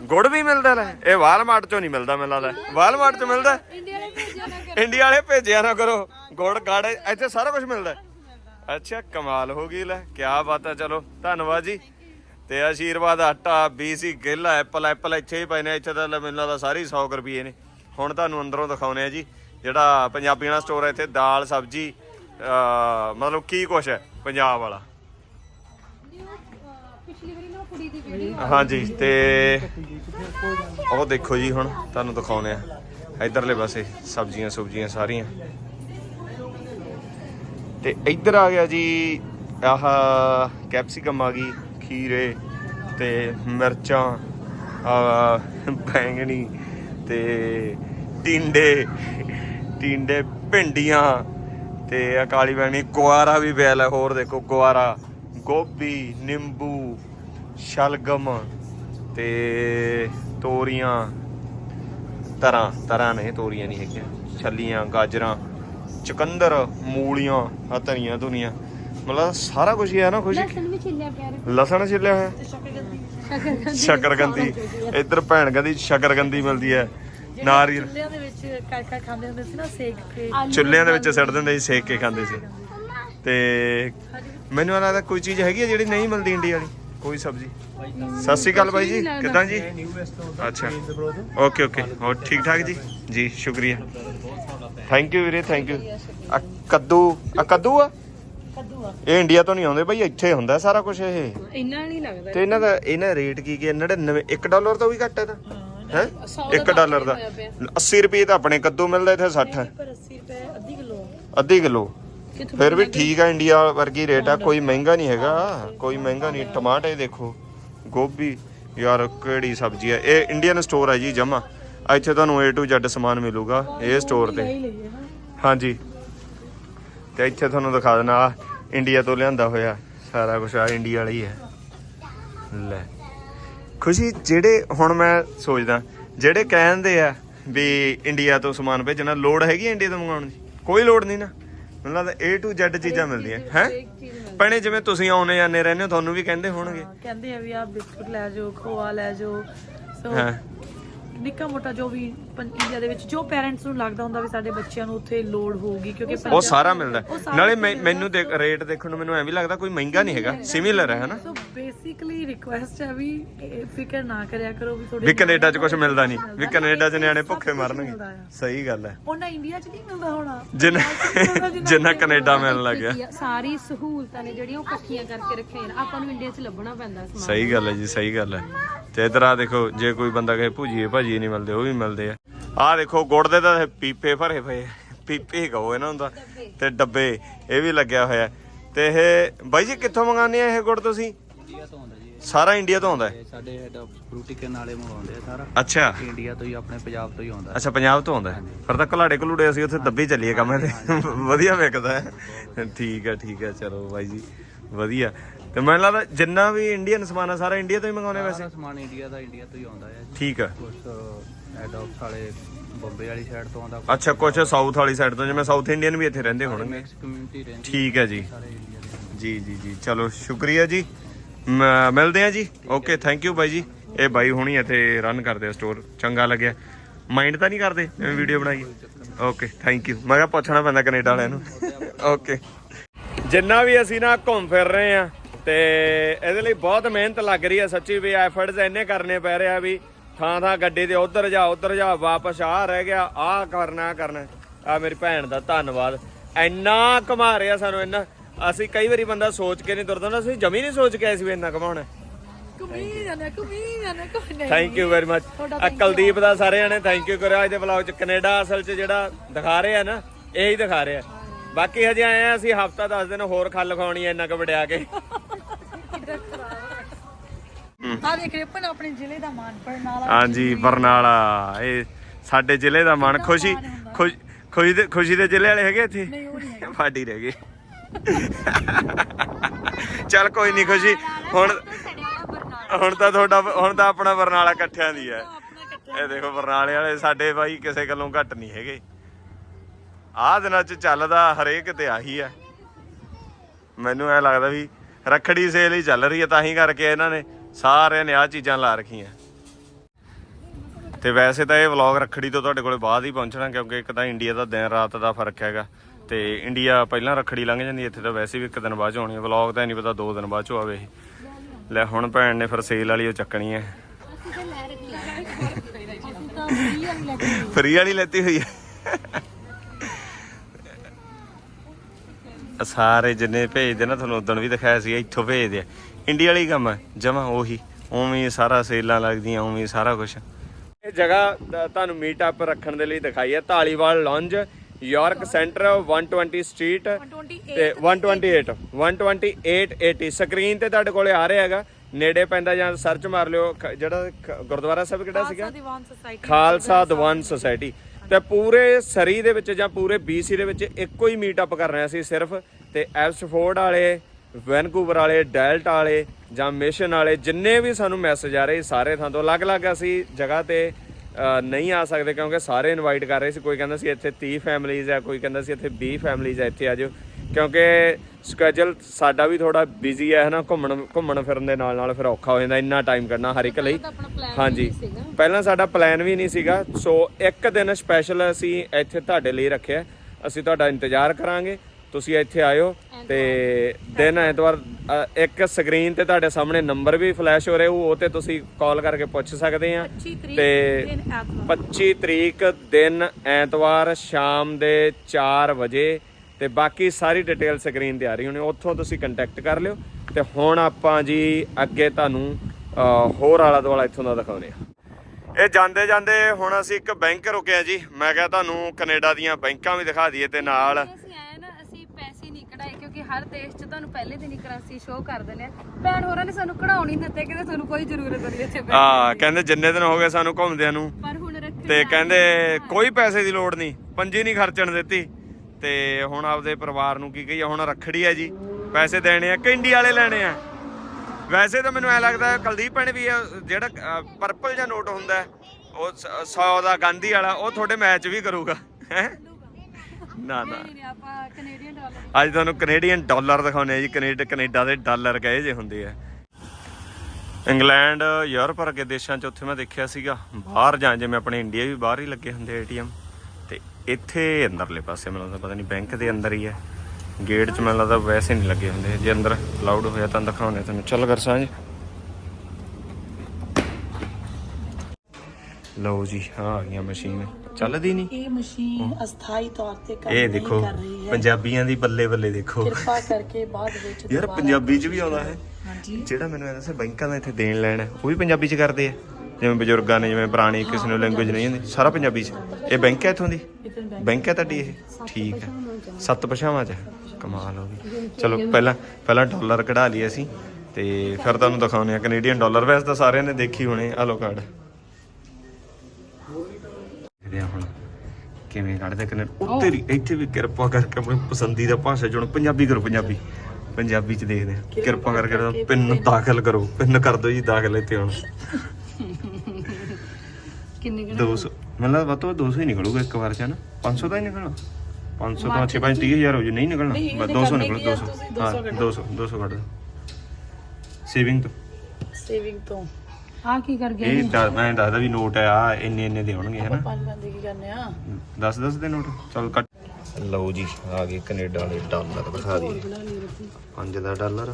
S1: ਗੁੜ ਵੀ ਮਿਲਦਾ ਲੈ। ਇਹ ਵਾਲਮਾਰਟ ਚੋਂ ਨਹੀਂ ਮਿਲਦਾ ਮੈਨੂੰ ਲੱਗਦਾ। ਵਾਲਮਾਰਟ ਚ ਮਿਲਦਾ?
S2: ਇੰਡੀਆ
S1: ਵਾਲੇ ਭੇਜਿਆ ਨਾ ਕਰੋ। ਗੁੜ ਗਾੜ ਇੱਥੇ ਸਾਰਾ ਕੁਝ ਮਿਲਦਾ। ਅੱਛਾ ਕਮਾਲ ਹੋ ਗਈ ਲੈ। ਕੀ ਬਾਤ ਹੈ ਚਲੋ ਧੰਨਵਾਦ ਜੀ। ਤੇ ਆਸ਼ੀਰਵਾਦ ਆਟਾ ਬੀਸੀ ਗਿੱਲ ਐਪਲ ਐਪਲ ਇੱਥੇ ਹੀ ਪਏ ਨੇ ਇੱਥੇ ਤਾਂ ਮੈਨੂੰ ਲੱਗਦਾ ਸਾਰੀ 100 ਕੁ ਰੁਪਏ ਨੇ। ਹੁਣ ਤੁਹਾਨੂੰ ਅੰਦਰੋਂ ਦਿਖਾਉਨੇ ਆ ਜੀ ਜਿਹੜਾ ਪੰਜਾਬੀਆਂ ਦਾ ਸਟੋਰ ਹੈ ਇੱਥੇ ਦਾਲ ਸਬਜੀ ਮਤਲਬ ਕੀ ਕੁਛ ਹੈ ਪੰਜਾਬ ਵਾਲਾ? ਹਾਂਜੀ ਤੇ ਉਹ ਦੇਖੋ ਜੀ ਹੁਣ ਤੁਹਾਨੂੰ ਦਿਖਾਉਨੇ ਆ। ਇਧਰਲੇ ਪਾਸੇ ਸਬਜ਼ੀਆਂ ਸੁਬਜ਼ੀਆਂ ਸਾਰੀਆਂ। ਤੇ ਇੱਧਰ ਆ ਗਿਆ ਜੀ ਆਹ ਕੈਪਸਿਕਮ ਆ ਗਈ। ਖੀਰੇ ਤੇ ਮਿਰਚਾਂ, ਆ, ਬੈਂਗਣੀ ਤੇ ਟਿੰਡੇ ਟਿੰਡੇ ਭਿੰਡੀਆਂ ਤੇ ਆ ਕਾਲੀ ਬੈਣੀ ਗੁਆਰਾ ਵੀ ਪਿਆ ਲੈ ਹੋਰ ਦੇਖੋ ਕੁਆਰਾ ਗੋਭੀ, ਨਿੰਬੂ, ਸ਼ਲਗਮ ਤੇ ਤੋਰੀਆਂ, ਤਰਾਂ ਤਰਾਂ ਨੇ ਤੋਰੀਆਂ ਨਹੀਂ ਹੈਗੀਆਂ, ਛੱਲੀਆਂ, ਗਾਜਰਾਂ, ਚਕੰਦਰ, ਮੂਲੀਆਂ ਆ ਧਨੀਆਂ ਧੁਨੀਆਂ। ਮਤਲਬ ਸਾਰਾ ਕੁਝ ਹੀ ਹੈ ਨਾ ਖੁਸ਼ੀ?
S2: ਲਸਣ ਵੀ ਛਿੱਲਿਆ ਪਿਆਰੇ
S1: ਲਸਣ ਛਿੱਲਿਆ ਹੋਇਆ?
S2: ਸ਼ਕਰਗੰਦੀ।
S1: ਸ਼ਕਰਗੰਦੀ। ਇੱਧਰ ਭੈਣ ਕਹਿੰਦੀ ਸ਼ਕਰਗੰਦੀ ਮਿਲਦੀ ਹੈ। ਨਾਰੀਅਲ।
S2: ਚੁੱਲ੍ਹਿਆਂ ਦੇ ਵਿੱਚ ਕਾਕਾ ਖਾਂਦੇ ਹੁੰਦੇ ਸੀ ਨਾ ਸੇਕ ਕੇ।
S1: ਚੁੱਲ੍ਹਿਆਂ ਦੇ ਵਿੱਚ ਸਿੱਟ ਦਿੰਦੇ ਸੀ ਸੇਕ ਕੇ ਖਾਂਦੇ ਸੀ। ਤੇ ਮੈਨੂੰ ਲੱਗਦਾ ਕੋਈ ਚੀਜ਼ ਹੈਗੀ ਹੈ ਜਿਹੜੀ ਨਹੀਂ ਮਿਲਦੀ ਇੰਡੀਆ ਵਾਲੀ? ਕੋਈ ਸਬਜ਼ੀ? ਸਤਿ ਸ਼੍ਰੀ ਅਕਾਲ ਬਾਈ ਜੀ। ਕਿੱਦਾਂ ਜੀ? ਅੱਛਾ। Okay okay. ਹੋਰ ਠੀਕ ਠਾਕ ਜੀ? ਜੀ ਸ਼ੁਕਰੀਆ। ਥੈਂਕ ਯੂ ਵੀਰੇ ਥੈਂਕ ਯੂ ਆ ਕੱਦੂ ਆ ਕੱਦੂ ਆ?
S2: ਕੱਦੂ ਆ
S1: ਇਹ ਇੰਡੀਆ ਤੋਂ ਨਹੀਂ ਆਉਂਦੇ ਬਈ ਇੱਥੇ ਹੁੰਦਾ ਸਾਰਾ ਕੁਝ ਇਹ।
S2: ਇੰਨਾ ਨਹੀਂ ਲੱਗਦਾ।
S1: ਤੇ ਇਹਨਾਂ ਦਾ ਇਹਨਾਂ ਰੇਟ ਕੀ ਕੀ 99 1 ਡਾਲਰ ਤੋਂ ਵੀ ਘੱਟ ਹੈ ਤਾਂ ਹੈ 1 ਡਾਲਰ ਦਾ 80 ਰੁਪਏ ਤਾਂ ਆਪਣੇ ਕੱਦੂ ਮਿਲਦਾ ਇੱਥੇ 60 ਹੈ।
S2: ਪਰ 80 ਰੁਪਏ ਅੱਧੀ ਕਿਲੋ।
S1: ਅੱਧੀ ਕਿਲੋ। ਫਿਰ ਵੀ ਠੀਕ ਆ ਇੰਡੀਆ ਵਰਗੀ ਰੇਟ ਆ ਕੋਈ ਮਹਿੰਗਾ ਨਹੀਂ ਹੈਗਾ। ਕੋਈ ਮਹਿੰਗਾ ਨਹੀਂ ਟਮਾਟੇ ਦੇਖੋ ਗੋਭੀ ਯਾਰ ਕਿਹੜੀ ਸਬਜ਼ੀ ਹੈ? ਇਹ ਇੰਡੀਅਨ ਸਟੋਰ ਹੈ ਜੀ ਜਮਾ। ਇੱਥੇ ਤੁਹਾਨੂੰ A to Z ਸਮਾਨ ਮਿਲੂਗਾ ਇਹ ਸਟੋਰ ਤੇ। ਹਾਂਜੀ। ਤੇ ਇੱਥੇ ਤੁਹਾਨੂੰ ਦਿਖਾ ਦੇਣਾ ਆਹ ਇੰਡੀਆ ਤੋਂ ਲਿਆਂਦਾ ਹੋਇਆ। ਸਾਰਾ ਕੁਝ ਆ ਇੰਡੀਆ ਵਾਲਾ ਹੀ ਹੈ। ਲੈ। ਖੁਸ਼ੀ ਜਿਹੜੇ ਹੁਣ ਮੈਂ ਸੋਚਦਾ ਜਿਹੜੇ ਕਹਿੰਦੇ ਆ ਵੀ ਇੰਡੀਆ ਤੋਂ ਸਮਾਨ ਭੇਜਣਾ ਲੋੜ ਹੈਗੀ ਇੰਡੀਆ ਤੋਂ ਮੰਗਾਉਣ ਦੀ? ਕੋਈ ਲੋੜ ਨਹੀਂ ਨਾ। ਮੈਨੂੰ ਲੱਗਦਾ A to Z ਚੀਜ਼ਾਂ ਮਿਲਦੀਆਂ। ਹੈ? ਭੈਣੇ ਜਿਵੇਂ ਤੁਸੀਂ ਆਉਨੇ ਜਾਂਦੇ ਰਹਿੰਦੇ ਹੋ ਤੁਹਾਨੂੰ ਵੀ ਕਹਿੰਦੇ ਹੋਣਗੇ।
S2: ਕਹਿੰਦੇ ਆ ਵੀ ਆ ਬਿਸਕੁਟ ਲੈ ਜਾਓ ਖੋਆ ਲੈ ਜਾਓ। ਸੋ ਨਿੱਕਾ ਮੋਟਾ ਜੋ ਵੀ ਇੰਡੀਆ ਦੇ ਵਿੱਚ ਜੋ ਪੈਰੈਂਟਸ ਨੂੰ ਲੱਗਦਾ ਹੁੰਦਾ ਵੀ ਸਾਡੇ ਬੱਚਿਆਂ ਨੂੰ ਉੱਥੇ ਲੋੜ ਹੋਊਗੀ ਕਿਉਂਕਿ
S1: ਉਹ ਸਾਰਾ ਮਿਲਦਾ।
S2: ਉਹ
S1: ਹੈ।
S2: ਸਾਰਾ
S1: ਨਾਲੇ ਮੈਂ- ਮੈਨੂੰ ਦੇਖ ਰੇਟ ਦੇਖਣ ਨੂੰ ਮੈਨੂੰ ਐਵੇਂ ਲੱਗਦਾ ਕੋਈ ਮਹਿੰਗਾ ਨਹੀਂ ਹੈਗਾ ਸਿਮਿਲਰ ਹੈ ਹਨਾ?
S2: ਸੋ ਬੇਸਿਕਲੀ ਰਿਕੁਐਸਟ ਹੈ ਵੀ ਇਹ ਫਿਕਰ ਨਾ ਕਰਿਆ ਕਰੋ ਵੀ ਥੋੜੇ
S1: ਵੀ ਕੈਨੇਡਾ 'ਚ ਕੁਝ ਮਿਲਦਾ ਨਹੀਂ। ਵੀ ਕੈਨੇਡਾ 'ਚ ਨਿਆਣੇ ਭੁੱਖੇ ਮਰਨਗੇ। ਸਹੀ ਗੱਲ ਹੈ।
S2: ਉਹਨਾਂ ਇੰਡੀਆ 'ਚ ਨਹੀਂ ਮਿਲਦਾ ਹੋਣਾ।
S1: ਜਿੰਨਾ ਜਿੰਨਾ ਕੈਨੇਡਾ ਮਿਲਣ ਲੱਗਿਆ
S6: ਸਾਰੀ ਸਹੂਲਤਾਂ ਨੇ ਜਿਹੜੀਆਂ ਉਹ ਇਕੱਠੀਆਂ ਕਰਕੇ ਰੱਖੀਆਂ ਨੇ। ਆਪਾਂ ਨੂੰ ਇੰਡੀਆ 'ਚ ਲੱਭਣਾ ਪੈਂਦਾ ਸਮਾਨ।
S1: ਸਹੀ ਗੱਲ ਹੈ ਜੀ ਸਹੀ ਗੱਲ ਹੈ। ਤੇ ਇਧਰ ਆ ਦੇਖੋ ਜੇ ਕੋਈ ਬੰਦਾ ਕਹੇ ਭੁਜੀਏ ਭਾਜੀ ਨਹੀਂ ਮਿਲਦੇ ਉਹ ਵੀ ਮਿਲਦੇ ਆ। ਆ ਦੇਖੋ ਗੁੜ ਦੇ ਤਾਂ ਪੀਪੇ ਭਰੇ ਪਏ। ਪੀਪੇ ਕਹੋ ਇਹਨਾਂ ਹੁੰਦਾ ਤੇ ਡੱਬੇ ਇਹ ਵੀ ਲੱਗਿਆ ਹੋਇਆ। ਤੇ ਇਹ ਬਾਈ ਜੀ ਕਿੱਥੋਂ ਮੰਗਾਉਂਦੇ ਆ ਇਹ ਗੁੜ ਤੁਸੀਂ?
S7: ਇੰਡੀਆ ਤੋਂ ਆਉਂਦਾ ਜੀ
S1: ਸਾਰਾ ਇੰਡੀਆ ਤੋਂ ਆਉਂਦਾ
S7: ਸਾਡੇ ਹੈਡ ਆਫ ਬਰੂਟਿਕਨ ਵਾਲੇ ਮੰਗਵਾਉਂਦੇ ਆ ਸਾਰਾ।
S1: ਅੱਛਾ।
S7: ਇੰਡੀਆ ਤੋਂ ਹੀ ਆਪਣੇ ਪੰਜਾਬ ਤੋਂ ਹੀ ਆਉਂਦਾ।
S1: ਅੱਛਾ ਪੰਜਾਬ ਤੋਂ ਆਉਂਦਾ ਫਿਰ ਤਾਂ ਘਲਾੜੇ ਘਲੂੜੇ ਅਸੀਂ ਉੱਥੇ ਦੱਬੇ ਚੱਲੀਏ ਕੰਮ ਤੇ। ਵਧੀਆ ਵਿਕਦਾ ਹੈ। ਠੀਕ ਹੈ ਠੀਕ ਹੈ ਚਲੋ ਬਾਈ ਜੀ। ਵਧੀਆ। ਤੇ ਮੈਨੂੰ ਲੱਗਦਾ ਜਿੰਨਾ ਵੀ ਇੰਡੀਅਨ ਸਮਾਨ ਆ ਸਾਰਾ ਇੰਡੀਆ ਤੋਂ ਹੀ ਮੰਗਾਉਣੇ ਵੈਸੇ?
S7: ਸਾਰਾ ਸਮਾਨ ਇੰਡੀਆ ਦਾ ਇੰਡੀਆ ਤੋਂ ਹੀ ਆਉਂਦਾ ਹੈ।
S1: ਠੀਕ ਹੈ
S7: ਕੁਝ ਆਫ ਵਾਲੇ ਬੰਬੇ ਵਾਲੀ ਸਾਈਡ ਤੋਂ ਆਉਂਦਾ
S1: ਅੱਛਾ ਕੁਛ ਸਾਊਥ ਵਾਲੀ ਸਾਈਡ ਤੋਂ ਜਿਵੇਂ ਸਾਊਥ ਇੰਡੀਅਨ ਵੀ ਇੱਥੇ ਰਹਿੰਦੇ ਹੋਣਗੇ।
S7: ਮਿਕਸ ਕਮਿਊਨਿਟੀ ਰਹਿੰਦੀ
S1: ਠੀਕ ਹੈ ਜੀ।
S7: ਸਾਰੇ ਇੰਡੀਆ ਦੇ
S1: ਜੀ ਜੀ ਜੀ। ਚਲੋ ਸ਼ੁਕਰੀਆ ਜੀ। ਮ- ਮਿਲਦੇ ਆ ਜੀ। ਓਕੇ ਥੈਂਕ ਯੂ ਬਾਈ ਜੀ। ਇਹ ਬਾਈ ਹੁਣੀ ਇੱਥੇ ਰਨ ਕਰਦੇ ਆ ਸਟੋਰ ਚੰਗਾ ਲੱਗਿਆ। ਮਾਈਂਡ ਤਾਂ ਨਹੀਂ ਕਰਦੇ ਐਵੇਂ ਵੀਡੀਓ ਬਣਾਈ। ਓਕੇ ਥੈਂਕ ਯੂ ਮੈਂ ਕਿਹਾ ਪੁੱਛਣਾ ਪੈਂਦਾ ਕੈਨੇਡਾ ਵਾਲਿਆਂ ਨੂੰ। ਓਕੇ ਜਿੰਨਾ ਵੀ ਅਸੀਂ ਨਾ ਘੁੰਮ ਫਿਰ ਰਹੇ ਆ ਤੇ ਇਹਦੇ ਲਈ ਬਹੁਤ ਮਿਹਨਤ ਲੱਗ ਰਹੀ ਹੈ ਸੱਚੀ ਵੀ ਐਫਰਟਸ ਇੰਨੇ ਕਰਨੇ ਪੈ ਰਹੇ ਆ ਵੀ ਥਾਂ ਥਾਂ ਗੱਡੀ ਦੇ ਉਧਰ ਜਾ ਉਧਰ ਜਾ ਵਾਪਸ ਆ ਰਹਿ ਗਿਆ ਆ ਕਰਨਾ ਕਰਨਾ। ਆ ਮੇਰੀ ਭੈਣ ਦਾ ਧੰਨਵਾਦ। ਇੰਨਾ ਘੁਮਾ ਰਿਹਾ ਸਾਨੂੰ ਇੰਨਾ। ਅਸੀਂ ਕਈ ਵਾਰੀ ਬੰਦਾ ਸੋਚ ਕੇ ਨਹੀਂ ਤੁਰਦਾ ਨਾ ਅਸੀਂ ਜਮੀ ਨਹੀਂ ਸੋਚ ਕੇ ਆਏ ਸੀ ਵੀ ਇੰਨਾ
S2: ਕਮੀ ਕਮੀ ਨਹੀਂ
S1: thank you very much Kuldeep ਦਾ ਸਾਰੇ ਜਣੇ ਥੈਂਕ ਯੂ ਕਰਿਆ। ਅੱਜ ਦੇ ਵਲੌਗ ਚ ਕੈਨੇਡਾ ਅਸਲ ਚ ਜਿਹੜਾ ਦਿਖਾ ਰਹੇ ਆ ਨਾ ਇਹੀ ਦਿਖਾ ਰਹੇ। ਆ ਬਾਕੀ ਹਜੇ ਆਏ ਆ ਅਸੀਂ ਹਫਤਾ 10 ਦਿਨ ਹੋਰ ਖੱਲ ਖਾਣੀ ਐ ਇੰਨਾ ਕੁ ਵੜਿਆ ਕੇ।
S2: ਆ ਦੇਖ ਰਿਪਨ ਆਪਣੇ ਜ਼ਿਲ੍ਹੇ ਦਾ ਮਾਨ ਬਰਨਾਲਾ
S1: ਹਾਂਜੀ ਬਰਨਾਲਾ ਇਹ ਸਾਡੇ ਜ਼ਿਲ੍ਹੇ ਦਾ ਮਨ। ਖੁਸ਼ੀ ਖੁਸ਼- ਖੁਸ਼ੀ ਦੇ ਖੁਸ਼ੀ ਦੇ ਜ਼ਿਲ੍ਹੇ ਵਾਲੇ ਹੈਗੇ ਇੱਥੇ?
S2: ਨਹੀਂ ਉਹ ਨਹੀਂ ਹੈਗਾ।
S1: ਫਾਡੀ ਰਹਿ ਗਏ। ਚੱਲ ਕੋਈ ਨਹੀਂ ਖੁਸ਼ੀ। ਹੁਣ ਹੁਣ ਤਾਂ ਤੁਹਾਡਾ ਹੁਣ ਤਾਂ ਆਪਣਾ ਬਰਨਾਲਾ ਇਕੱਠਿਆਂ ਦੀ ਹੈ। ਇਹ ਦੇਖੋ ਬਰਨਾਲੇ ਵਾਲੇ ਸਾਡੇ ਬਾਈ ਕਿਸੇ ਗੱਲੋਂ ਘੱਟ ਨਹੀਂ ਹੈਗੇ। ਆਹ ਦਿਨਾਂ 'ਚ ਚੱਲਦਾ ਹਰੇਕ ਤੇ ਆਹੀ ਆ। ਮੈਨੂੰ ਐ ਲੱਗਦਾ ਵੀ ਰੱਖੜੀ ਸੇਲ ਹੀ ਚੱਲ ਰਹੀ ਹੈ ਤਾਂ ਹੀ ਕਰਕੇ ਇਹਨਾਂ ਨੇ ਸਾਰਿਆਂ ਨੇ ਆਹ ਚੀਜ਼ਾਂ ਲਾ ਰੱਖੀਆਂ। ਤੇ ਵੈਸੇ ਤਾਂ ਇਹ ਵਲੌਗ ਰੱਖੜੀ ਤੋਂ ਤੁਹਾਡੇ ਕੋਲੇ ਬਾਅਦ ਹੀ ਪਹੁੰਚਣਾ ਕਿਉਂਕਿ ਇੱਕ ਤਾਂ ਇੰਡੀਆ ਦਾ ਦਿਨ ਰਾਤ ਦਾ ਫ਼ਰਕ ਹੈਗਾ। ਤੇ ਇੰਡੀਆ ਪਹਿਲਾਂ ਰੱਖੜੀ ਲੰਘ ਜਾਂਦੀ ਇੱਥੇ ਤਾਂ ਵੈਸੇ ਵੀ ਇੱਕ ਦਿਨ ਬਾਅਦ ਚ ਆਉਣੀ ਹੈ ਵਲੌਗ ਤਾਂ ਨਹੀਂ ਪਤਾ ਦੋ ਦਿਨ ਬਾਅਦ ਚ ਆਵੇ ਇਹ। ਲੈ ਹੁਣ ਭੈਣ ਨੇ ਫਿਰ ਸੇਲ ਵਾਲੀ ਉਹ ਚੱਕਣੀ ਹੈ ਫਰੀ ਵਾਲੀ ਲੈਤੀ ਹੋਈ ਹੈ ਆਹ ਸਾਰੇ ਜਿੰਨੇ ਭੇਜਦੇ ਨਾ ਤੁਹਾਨੂੰ ਉਦੋਂ ਵੀ ਦਿਖਾਇਆ ਸੀ ਇੱਥੋਂ ਭੇਜਦੇ ਆ। ਇੰਡੀਆ ਵਾਲੀ ਕੰਮ ਹੈ ਜਮਾ ਉਹੀ। ਉਵੇਂ ਸਾਰਾ ਸੇਲਾਂ ਲੱਗਦੀਆਂ ਉਵੇਂ ਸਾਰਾ ਕੁਝ ਇਹ ਜਗ੍ਹਾ ਤੁਹਾਨੂੰ ਮੀਟ ਅਪ ਰੱਖਣ ਦੇ ਲਈ ਦਿਖਾਈ ਹੈ Dhaliwal lounge York centre 120 street
S2: 128
S1: ਤੇ 128 12880 ਸਕਰੀਨ ਤੇ ਤੁਹਾਡੇ ਕੋਲੇ ਆ ਰਿਹਾ ਹੈਗਾ ਨੇੜੇ ਪੈਂਦਾ ਜਾਂ ਸਰਚ ਮਾਰ ਲਿਓ ਜਿਹੜਾ ਗੁਰਦੁਆਰਾ ਸਾਹਿਬ ਕਿਹੜਾ ਸੀਗਾ?
S2: ਦੀਵਾਨ ਸੁਸਾਇਟੀ
S1: ਖਾਲਸਾ ਦੀਵਾਨ ਸੁਸਾਇਟੀ ਤੇ ਪੂਰੇ ਸਰੀ ਦੇ ਵਿੱਚ ਜਾਂ ਪੂਰੇ BC ਦੇ ਵਿੱਚ ਇੱਕੋ ਹੀ ਮੀਟਅਪ ਕਰ ਰਹੇ ਸੀ ਸਿਰਫ ਤੇ ਐਬਸਫੋਰਡ ਵਾਲੇ, ਵੈਨਕੂਵਰ ਵਾਲੇ, ਡੈਲਟ ਵਾਲੇ ਜਾਂ ਮਿਸ਼ਨ ਵਾਲੇ ਜਿੰਨੇ ਵੀ ਸਾਨੂੰ ਮੈਸੇਜ ਆ ਰਹੇ, ਸਾਰੇ ਥਾਂ ਤੋਂ ਅਲੱਗ-ਅਲੱਗ ਅਸੀਂ ਜਗ੍ਹਾ ਤੇ ਨਹੀਂ ਆ ਸਕਦੇ ਕਿਉਂਕਿ ਸਾਰੇ ਇਨਵਾਈਟ ਕਰ ਰਹੇ ਸੀ। ਕੋਈ ਕਹਿੰਦਾ ਸੀ ਇੱਥੇ 30 ਫੈਮਿਲੀਜ਼ ਆ, ਕੋਈ ਕਹਿੰਦਾ ਸੀ ਇੱਥੇ 20 ਫੈਮਿਲੀਜ਼ ਆ, ਇੱਥੇ ਆ ਜਾਓ ਕਿਉਂਕਿ ਸਕੇਜੂਲ ਸਾਡਾ ਵੀ ਥੋੜਾ ਬਿਜ਼ੀ ਹੈ ਹਨਾ ਘੁੰਮਣ ਘੁੰਮਣ ਫਿਰਨ ਦੇ ਨਾਲ ਨਾਲ ਫਿਰ ਔਖਾ ਹੋ ਜਾਂਦਾ ਇੰਨਾ ਟਾਈਮ ਕੱਢਣਾ ਹਰ ਇੱਕ ਲਈ। ਹਾਂਜੀ। ਪਹਿਲਾਂ ਸਾਡਾ ਪਲਾਨ ਵੀ ਨਹੀਂ ਸੀਗਾ ਸੋ ਇੱਕ ਦਿਨ ਸਪੈਸ਼ਲ ਅਸੀਂ ਇੱਥੇ ਤੁਹਾਡੇ ਲਈ ਰੱਖਿਆ। ਅਸੀਂ ਤੁਹਾਡਾ ਇੰਤਜ਼ਾਰ ਕਰਾਂਗੇ ਤੁਸੀਂ ਇੱਥੇ ਆਇਓ ਤੇ ਦਿਨ ਐਤਵਾਰ ਇੱਕ ਸਕਰੀਨ ਤੇ ਤੁਹਾਡੇ ਸਾਹਮਣੇ ਨੰਬਰ ਵੀ ਫਲੈਸ਼ ਹੋ ਰਿਹਾ ਉਹ ਤੇ ਤੁਸੀਂ ਕਾਲ ਕਰਕੇ ਪੁੱਛ ਸਕਦੇ ਆ।
S2: 25 ਤਰੀਕ
S1: ਤੇ
S2: ਦਿਨ ਐਤਵਾਰ।
S1: 25 ਤਰੀਕ ਦਿਨ ਐਤਵਾਰ ਸ਼ਾਮ ਦੇ 4 ਵਜੇ ਤੇ ਬਾਕੀ ਸਾਰੀ ਡਿਟੇਲ ਸਕਰੀਨ ਤੇ ਆ ਰਹੀ ਹੋਣੀ ਉੱਥੋਂ ਤੁਸੀਂ ਕੰਟੈਕਟ ਕਰ ਲਿਓ ਤੇ ਹੁਣ ਆਪਾਂ ਜੀ ਅੱਗੇ ਤੁਹਾਨੂੰ ਹੋਰ ਆਲਾ ਦੁਆਲਾ ਇੱਥੋਂ ਦਾ ਦਿਖਾਉਨੇ ਆ ਇਹ ਜਾਂਦੇ ਜਾਂਦੇ ਹੁਣ ਅਸੀਂ ਇੱਕ ਬੈਂਕ ਰੁਕਿਆ ਜੀ ਮੈਂ ਕਿਹਾ ਤੁਹਾਨੂੰ ਕੈਨੇਡਾ ਦੀਆਂ ਬੈਂਕਾਂ ਵੀ ਦਿਖਾ ਦਈਏ ਤੇ ਨਾਲ।
S6: ਅਸੀਂ ਆਏ ਨਾ ਅਸੀਂ ਪੈਸੇ ਨਹੀਂ ਕਢਾਏ ਕਿਉਂਕਿ ਹਰ ਦੇਸ਼ 'ਚ ਤੁਹਾਨੂੰ ਪਹਿਲੇ ਦਿਨ ਹੀ ਕਰੰਸੀ ਸ਼ੋਅ ਕਰ ਦਿੰਦੇ ਆ। ਭੈਣ ਹੋਰਾਂ ਨੇ ਸਾਨੂੰ ਕਢਾਉਣ ਹੀ ਨਹੀਂ ਦਿੱਤੇ ਕਿ ਤੁਹਾਨੂੰ ਕੋਈ ਜ਼ਰੂਰਤ ਨਹੀਂ ਇੱਥੇ
S1: ਕਹਿੰਦੇ ਜਿੰਨੇ ਦਿਨ ਹੋ ਗਏ ਸਾਨੂੰ ਘੁੰਮਦਿਆਂ ਨੂੰ।
S6: ਪਰ ਹੁਣ ਰੱਖੜੀ
S1: ਤੇ ਕਹਿੰਦੇ ਕੋਈ ਪੈਸੇ ਦੀ ਲੋੜ ਨਹੀਂ ਪੰਜੀ ਨਹੀਂ ਖਰਚਣ ਦਿੱਤੀ। ਤੇ ਹੁਣ ਆਪਦੇ ਪਰਿਵਾਰ ਨੂੰ ਕੀ ਕਹੀਏ ਹੁਣ ਰੱਖੜੀ ਹੈ ਜੀ। ਪੈਸੇ ਦੇਣੇ ਆ ਕਿ ਇੰਡੀਆ ਵਾਲੇ ਲੈਣੇ ਆ। ਵੈਸੇ ਤਾਂ ਮੈਨੂੰ ਐ ਲੱਗਦਾ ਕੁਲਦੀਪ ਭੈਣ ਵੀ ਜਿਹੜਾ ਪਰਪਲ ਜਿਹਾ ਨੋਟ ਹੁੰਦਾ ਉਹ 100 ਦਾ ਗਾਂਧੀ ਵਾਲਾ ਉਹ ਤੁਹਾਡੇ ਮੈਚ ਵੀ ਕਰੂਗਾ। ਹੈ? ਨਾ ਨਾ। ਅੱਜ ਤੁਹਾਨੂੰ ਕੈਨੇਡੀਅਨ ਡਾਲਰ ਦਿਖਾਉਣੇ ਆ ਜੀ ਕੈਨੇਡਾ ਕੈਨੇਡਾ ਦੇ ਡਾਲਰ ਕਹੇ ਜੇ ਹੁੰਦੇ ਆ। ਇੰਗਲੈਂਡ ਯੂਰਪ ਵਰਗੇ ਦੇਸ਼ਾਂ 'ਚ ਉੱਥੇ ਮੈਂ ਦੇਖਿਆ ਸੀਗਾ ਬਾਹਰ ਜਾਂ ਜਿਵੇਂ ਆਪਣੇ ਇੰਡੀਆ ਵੀ ਬਾਹਰ ਹੀ ਲੱਗੇ ਹੁੰਦੇ ਏਟੀਐਮ ਇੱਥੇ ਅੰਦਰਲੇ ਪਾਸੇ ਮੈਨੂੰ ਲੱਗਦਾ ਪਤਾ ਨਹੀਂ ਬੈਂਕ ਦੇ ਅੰਦਰ ਹੀ ਹੈ। ਗੇਟ 'ਚ ਮੈਨੂੰ ਲੱਗਦਾ ਵੈਸੇ ਨਹੀਂ ਲੱਗੇ ਹੁੰਦੇ। ਜੇ ਅੰਦਰ ਅਲਾਉਡ ਹੋਇਆ ਤਾਂ ਦਿਖਾਉਣੇ ਤੁਹਾਨੂੰ। ਚੱਲ ਕਰ ਸਾਂਝ। ਲਓ ਜੀ ਹਾਂ ਆ ਗਈਆਂ ਮਸ਼ੀਨ। ਚੱਲਦੀ ਨਹੀਂ?
S2: ਇਹ ਮਸ਼ੀਨ ਅਸਥਾਈ ਤੌਰ ਤੇ ਕੰਮ
S1: ਇਹ ਦੇਖੋ
S2: ਕਰ ਰਹੀ ਹੈ।
S1: ਪੰਜਾਬੀਆਂ ਦੀ ਬੱਲੇ ਬੱਲੇ ਦੇਖੋ।
S2: ਕਿਰਪਾ ਕਰਕੇ ਬਾਅਦ ਵਿੱਚ
S1: ਯਾਰ ਪੰਜਾਬੀ 'ਚ ਵੀ ਆਉਂਦਾ ਹੈ।
S2: ਹਾਂਜੀ।
S1: ਜਿਹੜਾ ਮੈਨੂੰ ਐਂ ਦੱਸਿਆ ਬੈਂਕਾਂ ਦਾ ਇੱਥੇ ਦੇਣ ਲੈਣ ਉਹ ਵੀ ਪੰਜਾਬੀ 'ਚ ਕਰਦੇ ਆ। ਜਿਵੇਂ ਬਜ਼ੁਰਗਾਂ ਨੇ ਜਿਵੇਂ ਪੁਰਾਣੀ ਕਿਸੇ ਨੂੰ ਲੈਂਗੁਏਜ ਨਹੀਂ ਆਉਂਦੀ ਸਾਰਾ ਪੰਜਾਬੀ 'ਚ। ਇਹ ਬੈਂਕ ਹੈ ਇੱਥੋਂ ਦੀ? ਬੈਂਕ ਹੈ। ਤੁਹਾਡੀ ਇਹ? ਠੀਕ ਹੈ। ਸੱਤ ਭਾਸ਼ਾਵਾਂ 'ਚ। ਕਮਾਲ ਹੋ ਗਈ। ਚਲੋ ਪਹਿਲਾਂ ਪਹਿਲਾਂ ਡਾਲਰ ਕਢਾ ਲਈ ਅਸੀਂ ਤੇ ਫਿਰ ਤੁਹਾਨੂੰ ਦਿਖਾਉਂਦੇ ਆ ਕੈਨੇਡੀਅਨ ਡਾਲਰ ਵੈਸੇ ਤਾਂ ਸਾਰਿਆਂ ਨੇ ਦੇਖੀ ਹੋਣੇ। ਆ ਲੋ ਕਾਰਡ ਹੁਣ ਕਿਵੇਂ ਕੱਢਦੇ ਕਨੇ ਉੱਤੇ ਹੀ ਇੱਥੇ ਵੀ ਕਿਰਪਾ ਕਰਕੇ ਆਪਣੀ ਪਸੰਦੀਦਾ ਭਾਸ਼ਾ ਚੁਣੋ। ਪੰਜਾਬੀ ਕਰੋ ਪੰਜਾਬੀ। ਪੰਜਾਬੀ ਚ ਦੇਖਦੇ ਆ ਕਿਰਪਾ ਕਰਕੇ ਪਿੰਨ। ਦਾਖਲ ਕਰੋ। ਪਿੰਨ ਕਰ ਦਿਓ ਜੀ ਦਾਖਲ ਇੱਥੇ ਹੁਣ।
S6: ਕਿੰਨੇ
S1: 200 ਮਤਲਬ ਵੱਧ ਤੋਂ ਵੱਧ 200 ਹੀ ਨਿਕਲੂਗਾ ਇੱਕ ਵਾਰ ਚ ਨਾ? 500 ਤਾਂ ਹੀ ਨਿਕਲਣਾ। 500 ਤੋਂ 6 5 30000 ਹੋ ਜੇ ਨਹੀਂ ਨਿਕਲਣਾ। ਬਸ
S2: ਇਹਨੇ
S1: 200
S2: ਕਰਨੇ
S1: ਨਿਕਲੂ
S2: ਕੀ ਆ,
S1: 200
S2: ਤੁਸੀਂ
S1: ਹਾਂ
S2: 200
S1: 200 200 ਕੱਢ ਸੇਵਿੰਗ ਤੋਂ।
S2: ਸੇਵਿੰਗ ਤੋਂ।
S6: ਆ ਕੀ ਕਰ ਗਿਆ
S1: ਇਹ ਦੱਸ- ਮੈਂ ਦੱਸਦਾ ਵੀ ਨੋਟ ਆ ਇੰਨੇ ਇੰਨੇ ਦੇ ਹੋਣਗੇ ਹਨਾ
S2: ਪੰਜ ਬੰਦੇ ਕੀ ਕਰਨੇ ਆ?
S1: 10 10 ਦੇ ਨੋਟ ਚਲ ਕੱਟ। ਲਓ ਜੀ ਆ ਗਏ ਕੈਨੇਡਾ ਵਾਲੇ ਡਾਲਰ ਦਿਖਾ ਦਈਏ। 5 ਦਾ ਡਾਲਰ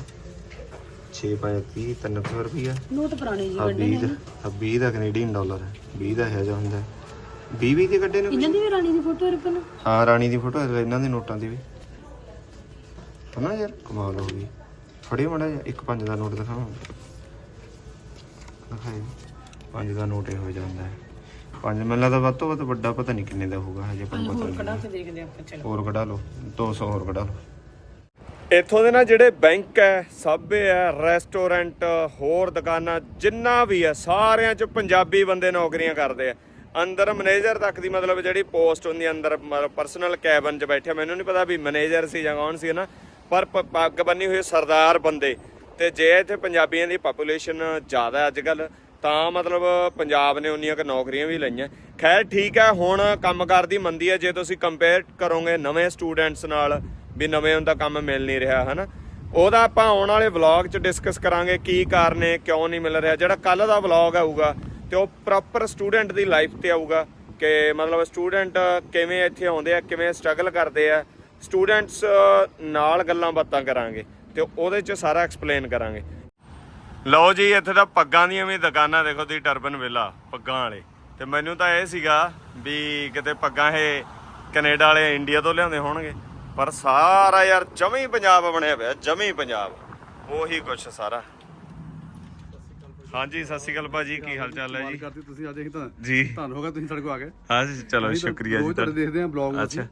S1: 6 5 30 300 ਰੁਪਿਆ
S2: ਨੋਟ ਪੁਰਾਣੇ ਜੀ
S1: ਆ 20 ਦਾ ਆ 20 ਦਾ ਕੈਨੇਡੀਅਨ ਡਾਲਰ ਹੈ। 20 ਦਾ ਹੈ ਜਾਂ ਹੁੰਦਾ 20 20 ਦੇ ਕੱਢੇ ਨੇ
S6: ਇਹਨਾਂ ਦੀ ਵੀ ਰਾਣੀ ਦੀ ਫੋਟੋ ਰਿਪਨ
S1: ਹਾਂ ਰਾਣੀ ਦੀ ਫੋਟੋ ਹੈ ਇਹਨਾਂ ਦੇ ਨੋਟਾਂ ਦੀ ਵੀ। ਹਨਾ ਯਾਰ ਕਮਾਲ ਹੋ ਗਈ। ਫੜੇ ਮੜਾ ਇੱਕ 5 ਦਾ ਨੋਟ ਦਿਖਾਵਾਂ ਦਿਖਾਏ 5 ਦਾ ਨੋਟ ਇਹ ਜਾਂਦਾ ਹੈ। ਪੰਜ ਮੈਨੂੰ ਲੱਗਦਾ ਵੱਧ ਤੋਂ ਵੱਧ ਵੱਡਾ ਪਤਾ ਨਹੀਂ ਕਿੰਨੇ ਦਾ ਹੋਊਗਾ ਹਜੇ ਪਰ ਪਤਾ ਨਹੀਂ।
S2: ਕਢਾ ਕੇ ਦੇਖਦੇ ਆਪਾਂ ਚਲੋ।
S1: ਹੋਰ ਕਢਾ ਲਓ। 200 ਹੋਰ ਕਢਾ ਲਓ। ਇੱਥੋਂ ਦੇ ਨਾ ਜਿਹੜੇ ਬੈਂਕ ਹੈ ਸਾਬੇ ਹੈ ਰੈਸਟੋਰੈਂਟ ਹੋਰ ਦੁਕਾਨਾਂ, ਜਿੰਨਾ ਵੀ ਹੈ, ਸਾਰਿਆਂ 'ਚ ਪੰਜਾਬੀ ਬੰਦੇ ਨੌਕਰੀਆਂ ਕਰਦੇ ਆ। ਅੰਦਰ ਮੈਨੇਜਰ ਤੱਕ ਦੀ ਮਤਲਬ ਜਿਹੜੀ ਪੋਸਟ ਹੁੰਦੀ ਹੈ ਅੰਦਰ ਪਰਸਨਲ ਕੈਬਨ 'ਚ ਬੈਠੇ ਮੈਨੂੰ ਨਹੀਂ ਪਤਾ ਵੀ ਮੈਨੇਜਰ ਸੀ ਜਾਂ ਕੌਣ ਸੀ ਨਾ ਪਰ ਪੱਗ ਬੰਨੀ ਹੋਈ ਸਰਦਾਰ ਬੰਦੇ। ਤੇ ਜੇ ਇੱਥੇ ਪੰਜਾਬੀਆਂ ਦੀ ਪਾਪੂਲੇਸ਼ਨ ਜ਼ਿਆਦਾ ਅੱਜ ਕੱਲ ਤਾਂ ਮਤਲਬ ਪੰਜਾਬ ਨੇ ਉਨੀਆਂ ਕੁ ਨੌਕਰੀਆਂ ਵੀ ਲਈਆਂ। ਖੈਰ ਠੀਕ ਹੈ, ਹੁਣ ਕੰਮਕਾਰ ਦੀ ਮੰਦੀ ਹੈ, ਜੇ ਤੁਸੀਂ ਕੰਪੇਅਰ ਕਰੋਗੇ ਨਵੇਂ ਸਟੂਡੈਂਟਸ ਨਾਲ ਵੀ ਨਵੇਂ ਹੁੰਦਾ ਕੰਮ ਮਿਲ ਨਹੀਂ ਰਿਹਾ, ਹਨਾ? ਉਹਦਾ ਆਪਾਂ ਆਉਣ ਵਾਲੇ ਵਲੌਗ 'ਚ ਡਿਸਕਸ ਕਰਾਂਗੇ ਕੀ ਕਾਰਨ ਹੈ, ਕਿਉਂ ਨਹੀਂ ਮਿਲ ਰਿਹਾ। ਜਿਹੜਾ ਕੱਲ ਦਾ ਵਲੌਗ ਆਊਗਾ ਤੇ ਉਹ ਪ੍ਰੋਪਰ ਸਟੂਡੈਂਟ ਦੀ ਲਾਈਫ ਤੇ ਆਊਗਾ ਕਿ ਮਤਲਬ ਸਟੂਡੈਂਟ ਕਿਵੇਂ ਇੱਥੇ ਆਉਂਦੇ ਆ, ਕਿਵੇਂ ਸਟਰਗਲ ਕਰਦੇ ਆ। ਸਟੂਡੈਂਟਸ ਨਾਲ ਗੱਲਾਂ ਬਾਤਾਂ ਕਰਾਂਗੇ ਤੇ ਉਹਦੇ 'ਚ ਸਾਰਾ ਐਕਸਪਲੇਨ ਕਰਾਂਗੇ। ਲਓ ਜੀ, ਇੱਥੇ ਤਾਂ ਪੱਗਾਂ ਦੀਆਂ ਵੀ ਦੁਕਾਨਾਂ, ਦੇਖੋ ਤੁਸੀਂ ਟਰਬਨ ਵਿਲਾ ਪੱਗਾਂ ਵਾਲੇ। ਤੇ ਮੈਨੂੰ ਤਾਂ ਇਹ ਸੀਗਾ ਵੀ ਕਿਤੇ ਪੱਗਾਂ ਇਹ ਕੈਨੇਡਾ ਵਾਲੇ ਇੰਡੀਆ ਤੋਂ ਲਿਆਉਂਦੇ ਹੋਣਗੇ। ਪਰ ਸਾਰਾ ਯਾਰ ਜਮੀ ਪੰਜਾਬ ਬਣਿਆ ਪਿਆ ਜਮੀ ਪੰਜਾਬ। ਉਹੀ ਕੁਛ ਸਾਰਾ। ਹਾਂਜੀ ਸਤਿ ਸ਼੍ਰੀ ਅਕਾਲ ਭਾਜੀ ਕੀ ਹਾਲ ਚਾਲ ਹੈ ਜੀ?
S8: ਕਰਦੇ ਤੁਸੀਂ ਅੱਜ ਅਸੀਂ ਤਾਂ?
S1: ਜੀ।
S8: ਧੰਨ ਹੋਗਾ ਤੁਸੀਂ ਸਾਡੇ ਕੋਲ ਆ ਗਏ।
S1: ਹਾਂ ਜੀ, ਚਲੋ ਸ਼ੁਕਰੀਆ ਜੀ
S8: ਤੁਹਾਡੇ ਦੇਖਦੇ ਆ ਬਲੌਗ
S1: ਅੱਛਾ.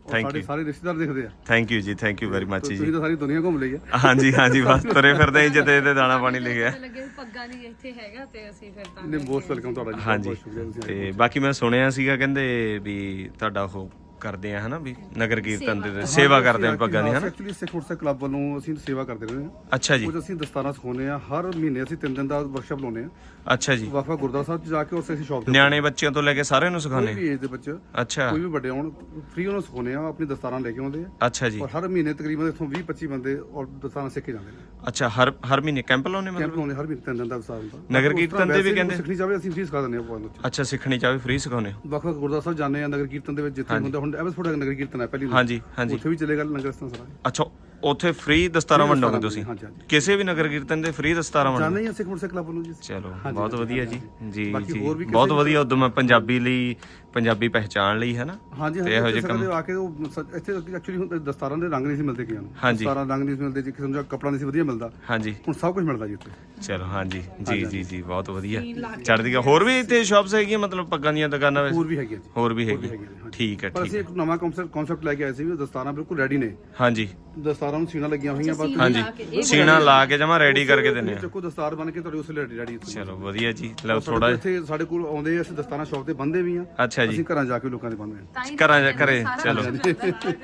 S8: ਸਾਰੇ ਰਿਸ਼ਤੇਦਾਰ ਦੇਖਦੇ ਆ।
S1: ਥੈਂਕ ਯੂ ਜੀ ਥੈਂਕ ਯੂ ਵੈਰੀ ਮੱਚ
S8: ਤੁਸੀਂ
S1: ਜੀ।
S8: ਤਾਂ ਸਾਰੀ ਦੁਨੀਆ ਘੁੰਮ ਲਈ ਆ
S1: ਹਾਂਜੀ ਹਾਂਜੀ ਬਸ ਤੁਰੇ ਫਿਰਦੇ ਜਿੱਤੇ ਤੇ ਦਾਣਾ ਪਾਣੀ ਲਿਖਿਆ
S6: ਪਤਾ ਲੱਗੇ ਵੀ ਪੱਗਾਂ ਨਹੀਂ ਇੱਥੇ ਹੈਗਾ ਤੇ ਅਸੀਂ ਫਿਰ ਤਾਂ
S8: ਨੇ ਬਹੁਤ ਵੈਲਕਮ ਤੁਹਾਡਾ ਜੀ
S1: ਹਾਂਜੀ
S8: ਬਹੁਤ ਸ਼ੁਕਰੀਆ ਤੁਸੀਂ ਆਏ।
S1: ਤੇ ਬਾਕੀ ਮੈਂ ਸੁਣਿਆ ਸੀਗਾ ਕਹਿੰਦੇ ਵੀ ਤੁਹਾਡਾ ਉਹ ਕਰਦੇ ਆ ਹਨਾ ਵੀ ਨਗਰ ਕੀਰਤਨ ਦੇ ਸੇਵਾ ਕਰਦੇ ਆ ਪੱਗਾਂ ਦੀ ਹਨਾ?
S8: ਐਕਚੁਅਲੀ ਸਿੱਖ ਉਰਸਾ ਕਲੱਬ ਵੱਲੋਂ ਅਸੀਂ ਸੇਵਾ ਕਰਦੇ ਰਹੇ ਹਾਂ।
S1: ਅੱਛਾ ਜੀ।
S8: ਕੁਝ ਅਸੀਂ ਦਸਤਾਨਾ ਸਿਖਾਉਂਦੇ ਆ ਹਰ ਮਹੀਨੇ ਅਸੀਂ ਤਿੰਨ ਦਿਨ ਦਾ ਵਰਕਸ਼ਾਪ ਲਾਉਂਦੇ ਆ
S1: ਅੱਛਾ ਜੀ।
S8: ਵਾਫਾ ਗੁਰਦੁਆਰਾ ਸਾਹਿਬ ਚ ਜਾ ਕੇ ਉੱਥੇ ਅਸੀਂ ਸ਼ੌਪ ਤੇ
S1: ਨਿਆਣੇ ਬੱਚਿਆਂ ਤੋਂ ਲੈ ਕੇ ਸਾਰਿਆਂ ਨੂੰ
S8: ਕੋਈ
S1: ਸਿਖਾਉਂਦੇ
S8: ਵੀ ਏਜ ਦੇ ਬੱਚੇ
S1: ਅੱਛਾ।
S8: ਕੋਈ ਵੀ ਵੱਡੇ ਹੋਣ ਫ੍ਰੀ ਉਹਨਾਂ ਨੂੰ ਸਿਖਾਉਂਦੇ ਆ ਆਪਣੀ ਦਸਤਾਨਾ ਲੈ ਕੇ ਆਉਂਦੇ ਆ
S1: ਅੱਛਾ ਜੀ।
S8: ਔਰ ਹਰ ਮਹੀਨੇ ਤਕਰੀਬਨ ਇੱਥੋਂ 20 25 ਬੰਦੇ ਔਰ ਦਸਤਾਨਾ ਸਿੱਖ ਕੇ ਜਾਂਦੇ ਨੇ।
S1: ਅੱਛਾ ਹਰ ਹਰ ਮਹੀਨੇ ਕੈਂਪ ਲਾਉਣੇ
S8: ਕੈਂਪ
S1: ਮਤਲਬ?
S8: ਲਾਉਂਦੇ ਹਰ ਮਹੀਨੇ ਤਿੰਨ ਦਿਨ ਦਾ ਵਿਸਾਰ ਹੁੰਦਾ।
S1: ਨਗਰ
S8: ਉਸ
S1: ਕੀਰਤਨ ਦੇ ਵੀ ਕਹਿੰਦੇ?
S8: ਸਿੱਖਣੀ ਚਾਹਵੇ ਅਸੀਂ ਫ੍ਰੀ ਸਿਖਾ ਦਿੰਦੇ ਆ ਪੁਆਇੰਟ ਵਿੱਚ
S1: ਅੱਛਾ ਸਿੱਖਣੀ ਚਾਹੇ ਫ੍ਰੀ ਸਿਖਾਉਂਦੇ ਹੋ।
S8: ਵੱਖ ਵੱਖ ਗੁਰਦੁਆਰਾ ਸਾਹਿਬ ਜਾਂਦੇ ਆ ਨਗਰ ਕੀਰਤਨ ਦੇ ਵਿੱਚ ਜਿੱਥੇ ਹੁੰਦਾ ਹੁਣ ਐਵੇਂ ਥੋੜਾ ਨਗਰ ਕੀਰਤਨ ਹੈ ਪਹਿਲੀ ਨੂੰ।
S1: ਹਾਂਜੀ ਹਾਂਜੀ।
S8: ਉੱਥੇ ਵੀ ਚੱਲੇਗਾ ਨਗਰ ਕੀਰਤਨ ਸਾਰਾ।
S1: ਅੱਛਾ ਉੱਥੇ ਫ੍ਰੀ ਦਸਤਾਰਾਂ ਵੰਡੋਗੇ
S8: ਦਸਤਾਰਾਂ
S1: ਤੁਸੀਂ। ਕਿਸੇ ਵੀ ਨਗਰ ਕੀਰਤਨ ਦੇ ਫ੍ਰੀ ਦਸਤਾਰਾਂ ਵੰਡੋਗੇ
S8: ਜਾਂਦੇ ਹੀ ਸਿੱਖ ਮੁਰਸੇ ਕਲੱਬ ਨੂੰ ਜੀ।
S1: ਚਲੋ।
S8: ਹਾਂਜੀ,
S1: ਬਹੁਤ ਵਧੀਆ ਜੀ। ਜੀ
S8: ਬਾਕੀ
S1: ਜੀ
S8: ਹੋਰ ਵੀ ਕਿਸੇ
S1: ਬਹੁਤ ਵਧੀਆ ਉਦੋਂ ਮੈਂ ਪੰਜਾਬੀ ਲਈ ਪੰਜਾਬੀ ਪਹਿਚਾਣ ਲਈ ਹੈ ਨਾ
S8: ਹਾਂਜੀ
S1: ਤੇ
S8: ਹਾਂਜੀ
S1: ਇਹੋ ਜਿਹੇ ਕੰਮ
S8: ਆ ਕੇ ਉਹ ਸ- ਇੱਥੇ ਐਕਚੁਅਲੀ ਹੁਣ ਦਸਤਾਰਾਂ ਦੇ ਰੰਗ ਨਹੀਂ ਸੀ ਮਿਲਦੇ ਕਿਆਂ ਨੂੰ।
S1: ਹਾਂਜੀ।
S8: ਦਸਤਾਰਾਂ ਰੰਗ ਨਹੀਂ ਸੀ ਮਿਲਦੇ ਜੀ ਕਿਸਮ ਦਾ ਕੱਪੜਾ ਨਹੀਂ ਸੀ ਵਧੀਆ ਮਿਲਦਾ।
S1: ਹਾਂਜੀ।
S8: ਹੁਣ ਸਭ ਕੁਝ ਮਿਲਦਾ ਜੀ ਇੱਥੇ।
S1: ਚਲੋ ਹਾਂਜੀ। ਜੀ ਜੀ ਜੀ ਬਹੁਤ ਵਧੀਆ। ਚੜ੍ਹਦੀ ਕਲਾ। ਹੋਰ ਵੀ ਇੱਥੇ ਸ਼ਾਪਸ ਹੈਗੀਆਂ ਮਤਲਬ ਪੱਗਾਂ ਦੀਆਂ ਦੁਕਾਨਾਂ ਵਿੱਚ?
S8: ਹੋਰ ਵੀ ਹੈਗੇ ਜੀ।
S1: ਹੋਰ ਵੀ
S8: ਨੇ, ਹਾਂਜੀ।
S1: ਠੀਕ ਹੈ
S8: ਪਰ
S1: ਠੀਕ
S8: ਅਸੀਂ ਇੱਕ ਨਵਾਂ ਕਨਸੈਪਟ ਕਨਸੈਪਟ ਲੈ ਕੇ ਆਏ ਸੀ ਵੀ ਦਸਤਾਰਾਂ ਬਿਲਕੁਲ ਰੈਡੀ ਨੇ।
S1: ਹਾਂਜੀ।
S8: ਦਸਤਾਰਾਂ ਨੂੰ ਸੀਨਾ ਲੱਗੀਆਂ ਹੋਈਆਂ ਬਸ
S1: ਹਾਂਜੀ। ਸੀਨਾ ਲਾ ਕੇ ਜਮਾ ਰੈਡੀ ਕਰਕੇ ਦਿੰਨੇ ਆ।
S8: ਚੱਕੋ ਦਸਤਾਰ ਬਣ ਕੇ ਤੁਹਾਡੇ ਉਸ ਰੈਡੀ ਰੈਡੀ
S1: ਚਲੋ ਵਧੀਆ ਜੀ। ਲਓ
S8: ਥੋੜਾ
S1: ਥੋੜਾ
S8: ਇੱਥੇ ਸਾਡੇ ਕੋਲ ਆਉਂਦੇ ਆ ਅਸੀਂ ਦਸਤਾਰਾਂ ਸ਼ਾਪ ਤੇ ਬੰਦੇ ਵੀ ਆ
S1: ਅੱਛਾ ਜੀ।
S8: ਅਸੀਂ ਘਰਾਂ ਜਾ ਕੇ ਲੋਕਾਂ ਦੇ ਬੰਦੇ ਆ
S1: ਘਰਾਂ ਜਾ ਘਰੇ ਚਲੋ।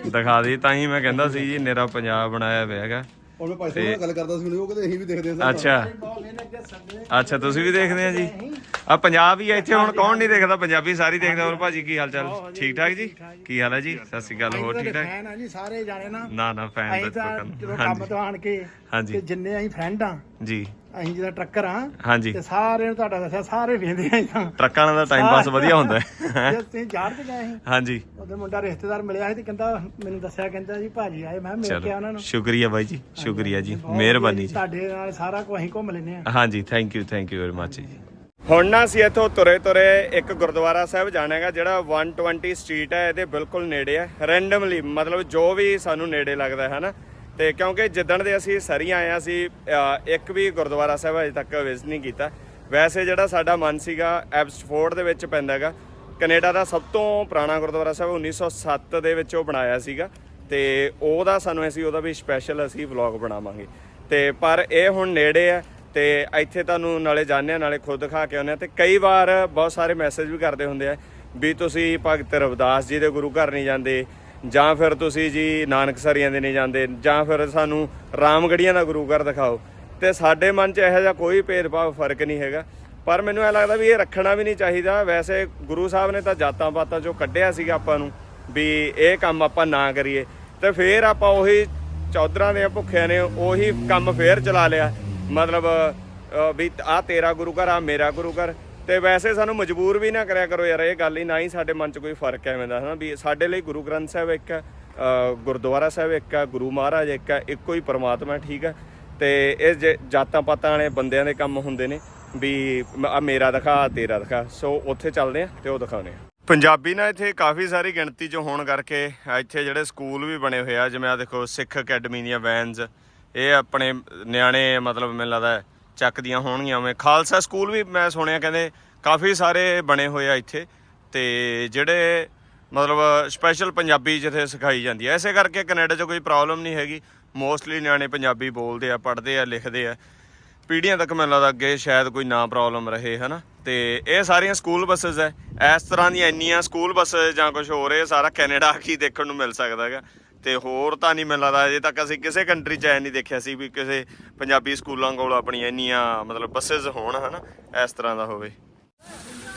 S1: ਦਿਖਾ ਦੇ ਤਾਂ ਹੀ ਮੈਂ ਕਹਿੰਦਾ ਸੀ ਜੀ ਨੇਰਾ ਪੰਜਾਬ ਬਣਾਇਆ ਹੋਇਆ ਹੈਗਾ।
S8: ਔਰ ਮੈਂ ਭਾਈ ਸਾਹਿਬ ਨਾਲ ਗੱਲ ਕਰਦਾ ਸੀ ਮੈਨੂੰ ਉਹ ਕਹਿੰਦੇ ਅਸੀਂ ਵੀ ਦੇਖਦੇ ਆ
S1: ਅੱਛਾ। ਅੱਛਾ ਤੁਸੀਂ ਵੀ ਦੇਖਦੇ ਆ ਜੀ। ਆ ਪੰਜਾਬ ਹੀ ਆ ਇੱਥੇ ਹੁਣ ਕੌਣ ਨਹੀਂ ਦੇਖਦਾ? ਪੰਜਾਬੀ ਸਾਰੀ ਦੇਖਦਾ ਹੋਰ ਭਾਜੀ ਕੀ ਹਾਲ ਚਾਲ? ਠੀਕ ਠਾਕ ਜੀ? ਕੀ ਹਾਲ ਹੈ ਜੀ? ਸਤਿ ਸ਼੍ਰੀ ਅਕਾਲ ਹੋਰ ਠੀਕ ਠਾਕ?
S4: ਫੈਨ ਆ ਜੀ ਸਾਰੇ ਜਾਣੇ ਨਾ।
S1: ਨਾ ਨਾ ਫੈਨ
S4: ਅਸੀਂ ਤਾਂ
S1: ਤਾਂ
S4: ਜਦੋਂ ਕੰਮ ਤੋਂ ਆਣ ਕੇ
S1: ਹਾਂਜੀ।
S4: ਤੇ ਜਿੰਨੇ ਅਸੀਂ ਫਰੈਂਡ ਆ
S1: ਜੀ।
S4: ਅਸੀਂ ਜਿਹੜਾ ਟਰੱਕਰ ਆ
S1: ਹਾਂਜੀ।
S4: ਤੇ ਸਾਰਿਆਂ ਨੂੰ ਤੁਹਾਡਾ ਦੱਸਿਆ ਸਾਰੇ ਵੇਂਦੇ ਆ ਤਾਂ
S1: ਟਰੱਕਾਂ ਨਾਲ ਦਾ ਟਾਈਮ ਪਾਸ ਵਧੀਆ ਹੁੰਦਾ ਹੈ।
S4: ਜੇ ਤੁਸੀਂ ਜਾੜ ਤੇ ਗਏ ਸੀ
S1: ਹਾਂਜੀ।
S4: ਉਹਦੇ ਮੁੰਡਾ ਰਿਸ਼ਤੇਦਾਰ ਮਿਲਿਆ ਸੀ ਤੇ ਕਹਿੰਦਾ ਮੈਨੂੰ ਦੱਸਿਆ ਕਹਿੰਦਾ ਜੀ ਭਾਜੀ ਆਏ ਮੈਂ ਮਿਲ ਕੇ ਉਹਨਾਂ
S1: ਚਲੋ
S4: ਨੂੰ।
S1: ਸ਼ੁਕਰੀਆ ਬਾਈ ਜੀ ਸ਼ੁਕਰੀਆ ਜੀ ਮਿਹਰਬਾਨੀ ਜੀ।
S4: ਤੁਹਾਡੇ ਨਾਲ ਸਾਰਾ ਕੁਝ ਅਸੀਂ ਘੁੰਮ ਲੈਨੇ ਆ।
S1: ਹਾਂਜੀ thank you thank you very much ਜੀ। ਹੁਣ ਨਾ ਅਸੀਂ ਇੱਥੋਂ ਤੁਰੇ ਤੁਰੇ ਇੱਕ ਗੁਰਦੁਆਰਾ ਸਾਹਿਬ ਜਾਣਾਗਾ ਜਿਹੜਾ 120 ਸਟਰੀਟ ਹੈ ਇਹਦੇ ਬਿਲਕੁਲ ਨੇੜੇ ਹੈ। ਰੈਂਡਮਲੀ ਮਤਲਬ ਜੋ ਵੀ ਸਾਨੂੰ ਨੇੜੇ ਲੱਗਦਾ ਹੈ ਨਾ ਤੇ ਕਿਉਂਕਿ ਜਿੱਦਣ ਦੇ ਅਸੀਂ ਸਰੀ ਆਏ ਆ ਅਸੀਂ ਇੱਕ ਵੀ ਗੁਰਦੁਆਰਾ ਸਾਹਿਬ ਅਜੇ ਤੱਕ ਵਿਜ਼ਿਟ ਨਹੀਂ ਕੀਤਾ। ਵੈਸੇ ਜਿਹੜਾ ਸਾਡਾ ਮਨ ਸੀਗਾ ਐਬਸਫੋਰਡ ਦੇ ਵਿੱਚ ਪੈਂਦਾ ਹੈਗਾ। ਕੈਨੇਡਾ ਦਾ ਸਭ ਤੋਂ ਪੁਰਾਣਾ ਗੁਰਦੁਆਰਾ ਸਾਹਿਬ 1907 ਦੇ ਵਿੱਚ ਉਹ ਬਣਾਇਆ ਸੀਗਾ। ਤੇ ਉਹਦਾ ਸਾਨੂੰ ਅਸੀਂ, ਉਹਦਾ ਵੀ ਸਪੈਸ਼ਲ ਅਸੀਂ ਵਲੌਗ ਬਣਾਵਾਂਗੇ। ਤੇ ਪਰ ਇਹ ਹੁਣ ਨੇੜੇ ਹੈ ਤੇ ਇੱਥੇ ਤੁਹਾਨੂੰ ਨਾਲੇ ਜਾਣਦੇ ਆ ਨਾਲੇ ਖੁਦ ਦਿਖਾ ਕੇ ਆਉਂਦੇ ਆ ਤੇ ਕਈ ਵਾਰ ਬਹੁਤ ਸਾਰੇ ਮੈਸੇਜ ਵੀ ਕਰਦੇ ਹੁੰਦੇ ਆ ਵੀ ਤੁਸੀਂ ਭਗਤ ਰਵਿਦਾਸ ਜੀ ਦੇ ਗੁਰੂ ਘਰ ਨਹੀਂ ਜਾਂਦੇ। ਜਾਂ ਫਿਰ ਤੁਸੀਂ ਜੀ ਨਾਨਕਸਰੀਆਂ ਦੇ ਨਹੀਂ ਜਾਂਦੇ, ਜਾਂ ਫਿਰ ਸਾਨੂੰ ਰਾਮਗੜੀਆਂ ਦਾ ਗੁਰੂ ਘਰ ਦਿਖਾਓ। ਤੇ ਸਾਡੇ ਮਨ 'ਚ ਇਹੋ ਜਿਹਾ ਕੋਈ ਭੇਦਭਾਵ ਫ਼ਰਕ ਨਹੀਂ ਹੈਗਾ। ਪਰ ਮੈਨੂੰ ਇਹ ਲੱਗਦਾ ਵੀ ਇਹ ਰੱਖਣਾ ਵੀ ਨਹੀਂ ਚਾਹੀਦਾ। ਵੈਸੇ ਗੁਰੂ ਸਾਹਿਬ ਨੇ ਤਾਂ ਜਾਤਾਂ ਪਾਤਾਂ 'ਚੋਂ ਕੱਢਿਆ ਸੀਗਾ ਆਪਾਂ ਨੂੰ ਵੀ ਇਹ ਕੰਮ ਆਪਾਂ ਨਾ ਕਰੀਏ। ਤੇ ਫੇਰ ਆਪਾਂ ਉਹੀ ਚੌਧਰਾਂ ਦੇ ਭੁੱਖਿਆਂ ਨੇ ਉਹੀ ਕੰਮ ਫੇਰ ਚਲਾ ਲਿਆ। ਮਤਲਬ ਵੀ ਆ ਤੇਰਾ ਗੁਰੂ ਘਰ ਆ ਮੇਰਾ ਗੁਰੂ ਘਰ। ਤੇ ਵੈਸੇ ਸਾਨੂੰ ਮਜਬੂਰ ਵੀ ਨਾ ਕਰਿਆ ਕਰੋ ਯਾਰ, ਇਹ ਗੱਲ ਹੀ ਨਾ ਹੀ ਸਾਡੇ ਮਨ 'ਚ ਕੋਈ ਫ਼ਰਕ ਹੈ ਐਵੇਂ ਦਾ ਹਨਾ ਵੀ ਸਾਡੇ ਲਈ ਗੁਰੂ ਗ੍ਰੰਥ ਸਾਹਿਬ ਇੱਕ ਹੈ ਗੁਰਦੁਆਰਾ ਸਾਹਿਬ ਇੱਕ ਹੈ, ਗੁਰੂ ਮਹਾਰਾਜ ਇੱਕ ਹੈ, ਇੱਕੋ ਹੀ ਪਰਮਾਤਮਾ ਠੀਕ ਹੈ। ਤੇ ਇਹ ਜੇ ਜਾਤਾਂ ਪਾਤਾਂ ਵਾਲੇ ਬੰਦਿਆਂ ਦੇ ਕੰਮ ਹੁੰਦੇ ਨੇ ਵੀ ਆ ਮੇਰਾ ਦਿਖਾ ਤੇਰਾ ਦਿਖਾ। ਸੋ ਉੱਥੇ ਚੱਲਦੇ ਆ ਤੇ ਉਹ ਦਿਖਾਉਣੇ ਆ ਪੰਜਾਬੀ ਨਾ ਇੱਥੇ ਕਾਫੀ ਸਾਰੀ ਗਿਣਤੀ ਚ ਹੋਣ ਕਰਕੇ ਇੱਥੇ ਜਿਹੜੇ ਸਕੂਲ ਵੀ ਬਣੇ ਹੋਏ ਆ, ਜਿਵੇਂ ਆ ਦੇਖੋ ਸਿੱਖ ਅਕੈਡਮੀ ਦੀਆਂ ਵੈਨਸ ਇਹ ਆਪਣੇ ਨਿਆਣੇ ਮਤਲਬ ਮੈਨੂੰ ਲੱਗਦਾ ਚੱਕਦੀਆਂ ਹੋਣਗੀਆਂ ਮੈਂ ਖਾਲਸਾ ਸਕੂਲ ਵੀ ਮੈਂ ਸੁਣਿਆ ਕਹਿੰਦੇ ਕਾਫੀ ਸਾਰੇ ਬਣੇ ਹੋਏ ਆ ਇੱਥੇ ਤੇ ਜਿਹੜੇ ਮਤਲਬ ਸਪੈਸ਼ਲ ਪੰਜਾਬੀ ਜਿੱਥੇ ਸਿਖਾਈ ਜਾਂਦੀ ਹੈ ਐਸੇ ਕਰਕੇ ਕੈਨੇਡਾ 'ਚ ਕੋਈ ਪ੍ਰੋਬਲਮ ਨਹੀਂ ਹੈਗੀ। ਮੋਸਟਲੀ ਨਿਆਣੇ ਪੰਜਾਬੀ ਬੋਲਦੇ ਆ, ਪੜ੍ਹਦੇ ਆ, ਲਿਖਦੇ ਆ। ਪੀੜ੍ਹੀਆਂ ਤੱਕ ਮੈਨੂੰ ਲੱਗਦਾ ਅੱਗੇ ਸ਼ਾਇਦ ਕੋਈ ਨਾ ਪ੍ਰੋਬਲਮ ਰਹੇ, ਹਨਾ? ਤੇ ਇਹ ਸਾਰੀਆਂ ਸਕੂਲ ਬੱਸਸ ਐ। ਇਸ ਤਰ੍ਹਾਂ ਦੀਆਂ ਇੰਨੀਆਂ ਸਕੂਲ ਬੱਸਸ ਜਾਂ ਕੁਝ ਹੋਰ, ਇਹ ਸਾਰਾ ਕੈਨੇਡਾ ਕੀ ਦੇਖਣ ਨੂੰ ਮਿਲ ਸਕਦਾ ਹੈਗਾ। ਤੇ ਹੋਰ ਤਾਂ ਨਹੀਂ ਮੈਨੂੰ ਲੱਗਦਾ ਅਜੇ ਤੱਕ ਅਸੀਂ ਕਿਸੇ ਕੰਟਰੀ 'ਚ ਐ ਨਹੀਂ ਦੇਖਿਆ ਸੀ ਵੀ ਕਿਸੇ ਪੰਜਾਬੀ ਸਕੂਲਾਂ ਕੋਲ ਆਪਣੀਆਂ ਇੰਨੀਆਂ ਮਤਲਬ ਬੱਸਸ ਹੋਣ, ਹਨਾ, ਇਸ ਤਰ੍ਹਾਂ ਦਾ ਹੋਵੇ।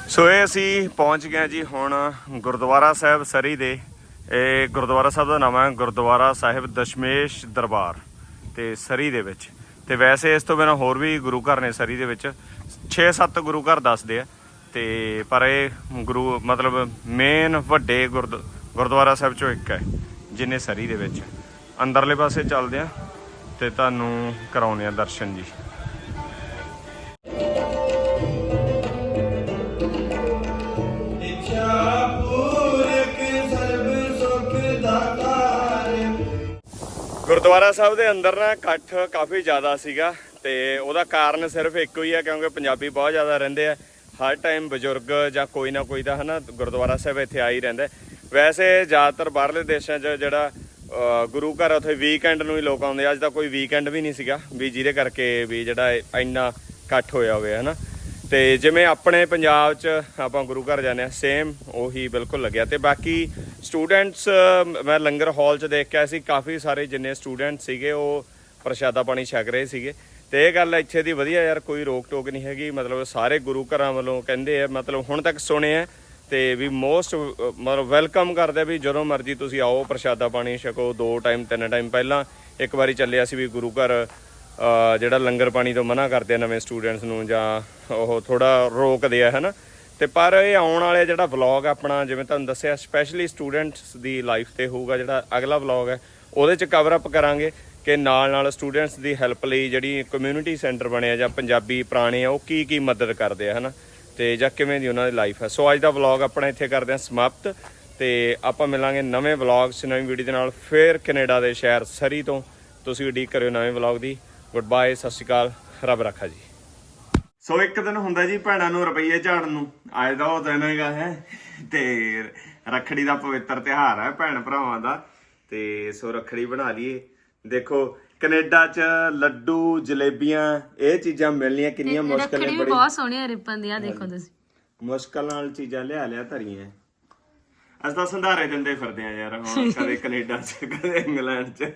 S1: ਸੋ ਇਹ ਅਸੀਂ ਪਹੁੰਚ ਗਏ ਜੀ ਹੁਣ ਗੁਰਦੁਆਰਾ ਸਾਹਿਬ ਸਰੀ ਦੇ। ਇਹ ਗੁਰਦੁਆਰਾ ਸਾਹਿਬ ਦਾ ਨਾਮ ਹੈ ਗੁਰਦੁਆਰਾ ਸਾਹਿਬ ਦਸ਼ਮੇਸ਼ ਦਰਬਾਰ, ਤੇ ਸਰੀ ਦੇ ਵਿੱਚ। ਤੇ ਵੈਸੇ ਇਸ ਤੋਂ ਬਿਨਾਂ ਹੋਰ ਵੀ ਗੁਰੂ ਘਰ ਨੇ ਸਰੀ ਦੇ ਵਿੱਚ। 6-7 ਗੁਰੂ ਘਰ ਦੱਸਦੇ ਆ, ਤੇ ਪਰ ਇਹ ਗੁਰੂ ਮਤਲਬ ਮੇਨ ਵੱਡੇ ਗੁਰਦ- ਗੁਰਦੁਆਰਾ ਸਾਹਿਬ ਚੋਂ ਇੱਕ ਹੈ। ਜਿਨੇ ਸਰੀ ਦੇ ਵਿੱਚ। ਅੰਦਰਲੇ ਪਾਸੇ ਚੱਲਦੇ ਆ ਤੇ ਤੁਹਾਨੂੰ ਕਰਾਉਂਦੇ ਆ ਦਰਸ਼ਨ ਜੀ। ਗੁਰਦੁਆਰਾ ਸਾਹਿਬ ਦੇ ਅੰਦਰ ਨਾ ਇਕੱਠ ਕਾਫੀ ਜ਼ਿਆਦਾ ਸੀਗਾ ਤੇ ਉਹਦਾ ਕਾਰਨ ਸਿਰਫ ਇੱਕੋ ਹੀ ਹੈ ਕਿਉਂਕਿ ਪੰਜਾਬੀ ਬਹੁਤ ਜ਼ਿਆਦਾ ਰਹਿੰਦੇ ਆ। ਹਰ ਟਾਈਮ ਬਜ਼ੁਰਗ ਜਾਂ ਕੋਈ ਨਾ ਕੋਈ ਦਾ ਹਨਾ ਗੁਰਦੁਆਰਾ ਸਾਹਿਬ ਇੱਥੇ ਆ ਹੀ ਰਹਿੰਦਾ ਹੈ। ਵੈਸੇ ਜ਼ਿਆਦਾਤਰ ਬਾਹਰਲੇ ਦੇਸ਼ਾਂ 'ਚ ਜਿਹੜਾ ਗੁਰੂ ਘਰ ਉੱਥੇ ਵੀਕਐਂਡ ਨੂੰ ਹੀ ਲੋਕ ਆਉਂਦੇ ਆ। ਅੱਜ ਤਾਂ ਕੋਈ ਵੀਕਐਂਡ ਵੀ ਨਹੀਂ ਸੀਗਾ, ਵੀ ਜਿਹਦੇ ਕਰਕੇ ਵੀ ਜਿਹੜਾ ਇੰਨਾ ਇਕੱਠ ਹੋਇਆ ਹੋਵੇ, ਹਨਾ। ਤੇ ਜਿਵੇਂ ਆਪਣੇ ਪੰਜਾਬ 'ਚ ਆਪਾਂ ਗੁਰੂ ਘਰ ਜਾਂਦੇ ਆ ਸੇਮ ਉਹੀ ਬਿਲਕੁਲ ਲੱਗਿਆ। ਤੇ ਬਾਕੀ ਸਟੂਡੈਂਟਸ ਮੈਂ ਲੰਗਰ ਹਾਲ 'ਚ ਦੇਖ ਕੇ ਆਇਆ ਸੀ, ਕਾਫੀ ਸਾਰੇ ਜਿੰਨੇ ਸਟੂਡੈਂਟ ਸੀਗੇ, ਉਹ ਪ੍ਰਸ਼ਾਦਾ ਪਾਣੀ ਛਕ ਰਹੇ ਸੀਗੇ। ਤੇ ਇਹ ਗੱਲ ਇੱਥੇ ਦੀ ਵਧੀਆ ਯਾਰ, ਕੋਈ ਰੋਕ ਟੋਕ ਨਹੀਂ ਹੈਗੀ। ਮਤਲਬ ਸਾਰੇ ਗੁਰੂ ਘਰਾਂ ਵੱਲੋਂ ਕਹਿੰਦੇ ਆ, ਮਤਲਬ ਹੁਣ ਤੱਕ ਸੁਣਿਆ ਤੇ ਵੀ ਮੋਸਟ ਮਤਲਬ ਵੈਲਕਮ ਕਰਦੇ ਆ ਵੀ ਜਦੋਂ ਮਰਜ਼ੀ ਤੁਸੀਂ ਆਓ, ਪ੍ਰਸ਼ਾਦਾ ਪਾਣੀ ਛਕੋ, ਦੋ ਟਾਈਮ ਤਿੰਨ ਟਾਈਮ ਪਹਿਲਾਂ ਇੱਕ ਵਾਰੀ ਚੱਲਿਆ ਸੀ ਵੀ ਗੁਰੂ ਘਰ ਜਿਹੜਾ ਲੰਗਰ ਪਾਣੀ ਤੋਂ ਮਨਾ ਕਰਦੇ ਆ ਨਵੇਂ ਸਟੂਡੈਂਟਸ ਨੂੰ ਜਾਂ ਉਹ ਥੋੜਾ ਰੋਕਦੇ ਆ, ਹਨਾ? ਤੇ ਪਰ ਇਹ ਆਉਣ ਵਾਲੇ ਜਿਹੜਾ ਵਲੌਗ ਆਪਣਾ, ਜਿਵੇਂ ਤੁਹਾਨੂੰ ਦੱਸਿਆ ਸਪੈਸ਼ਲੀ ਸਟੂਡੈਂਟਸ ਦੀ ਲਾਈਫ ਤੇ ਹੋਊਗਾ ਜਿਹੜਾ ਅਗਲਾ ਵਲੌਗ ਹੈ, ਉਹਦੇ ਚ ਕਵਰ ਅਪ ਕਰਾਂਗੇ ਕਿ ਨਾਲ ਨਾਲ ਸਟੂਡੈਂਟਸ ਦੀ ਹੈਲਪ ਲਈ ਜਿਹੜੀ ਕਮਿਊਨਿਟੀ ਸੈਂਟਰ ਬਣਿਆ ਜਾਂ ਪੰਜਾਬੀ ਪੁਰਾਣੇ ਆ, ਉਹ ਕੀ ਕੀ ਮਦਦ ਕਰਦੇ ਆ, ਹਨਾ? ਤੇ ਜਾਂ ਕਿਵੇਂ ਦੀ ਉਹਨਾਂ ਦੀ ਲਾਈਫ ਹੈ। ਸੋ ਅੱਜ ਦਾ ਵਲੌਗ ਆਪਣਾ ਇੱਥੇ ਕਰਦੇ ਹਾਂ ਸਮਾਪਤ ਤੇ ਆਪਾਂ ਮਿਲਾਂਗੇ ਨਵੇਂ ਵਲੌਗ 'ਚ ਨਵੀਂ ਵੀਡੀਓ ਦੇ ਨਾਲ ਫੇਰ ਕੈਨੇਡਾ ਦੇ ਸ਼ਹਿਰ ਸਰੀ ਤੋਂ। ਤੁਸੀਂ ਉਡੀਕ ਕਰਿਓ ਨਵੇਂ ਵਲੌਗ ਦੀ। ਗੁੱਡ ਬਾਏ ਸਤਿ ਸ਼੍ਰੀ ਅਕਾਲ। ਰੱਬ ਰੱਖਾ ਜੀ। ਸੋ ਇੱਕ ਦਿਨ ਹੁੰਦਾ ਜੀ ਭੈਣਾਂ ਨੂੰ ਰੁਪਈਏ ਝਾੜਨ ਨੂੰ। ਅੱਜ ਦਾ ਉਹ ਦਿਨ ਹੈਗਾ ਹੈ। ਤੇ ਰੱਖੜੀ ਦਾ ਪਵਿੱਤਰ ਤਿਉਹਾਰ ਹੈ ਭੈਣ ਭਰਾਵਾਂ ਦਾ। ਤੇ ਸੋ ਰੱਖੜੀ ਬਣਾ ਲਈਏ। ਦੇਖੋ ਕੈਨੇਡਾ 'ਚ ਲੱਡੂ ਜਲੇਬੀਆਂ ਇਹ ਚੀਜ਼ਾਂ ਮਿਲਣੀਆਂ ਕਿੰਨੀਆਂ ਮੁਸ਼ਕਲ
S6: ਰੱਖੜੀ
S1: ਨੇ
S6: ਵੀ
S1: ਬੜੀ।
S6: ਬਹੁਤ ਸੋਹਣੀਆਂ ਰਿਪਨ ਦੀਆਂ ਦੇਖੋ ਤੁਸੀਂ।
S1: ਮੁਸ਼ਕਲ ਨਾਲ ਚੀਜ਼ਾਂ ਲਿਆ ਲਿਆ ਧਰੀਆਂ। ਅਸੀਂ ਤਾਂ ਸੰਧਾਰੇ ਦਿੰਦੇ ਫਿਰਦੇ ਆ ਯਾਰ ਹੁਣ ਕਦੇ ਕੈਨੇਡਾ 'ਚ ਕਦੇ ਇੰਗਲੈਂਡ 'ਚ।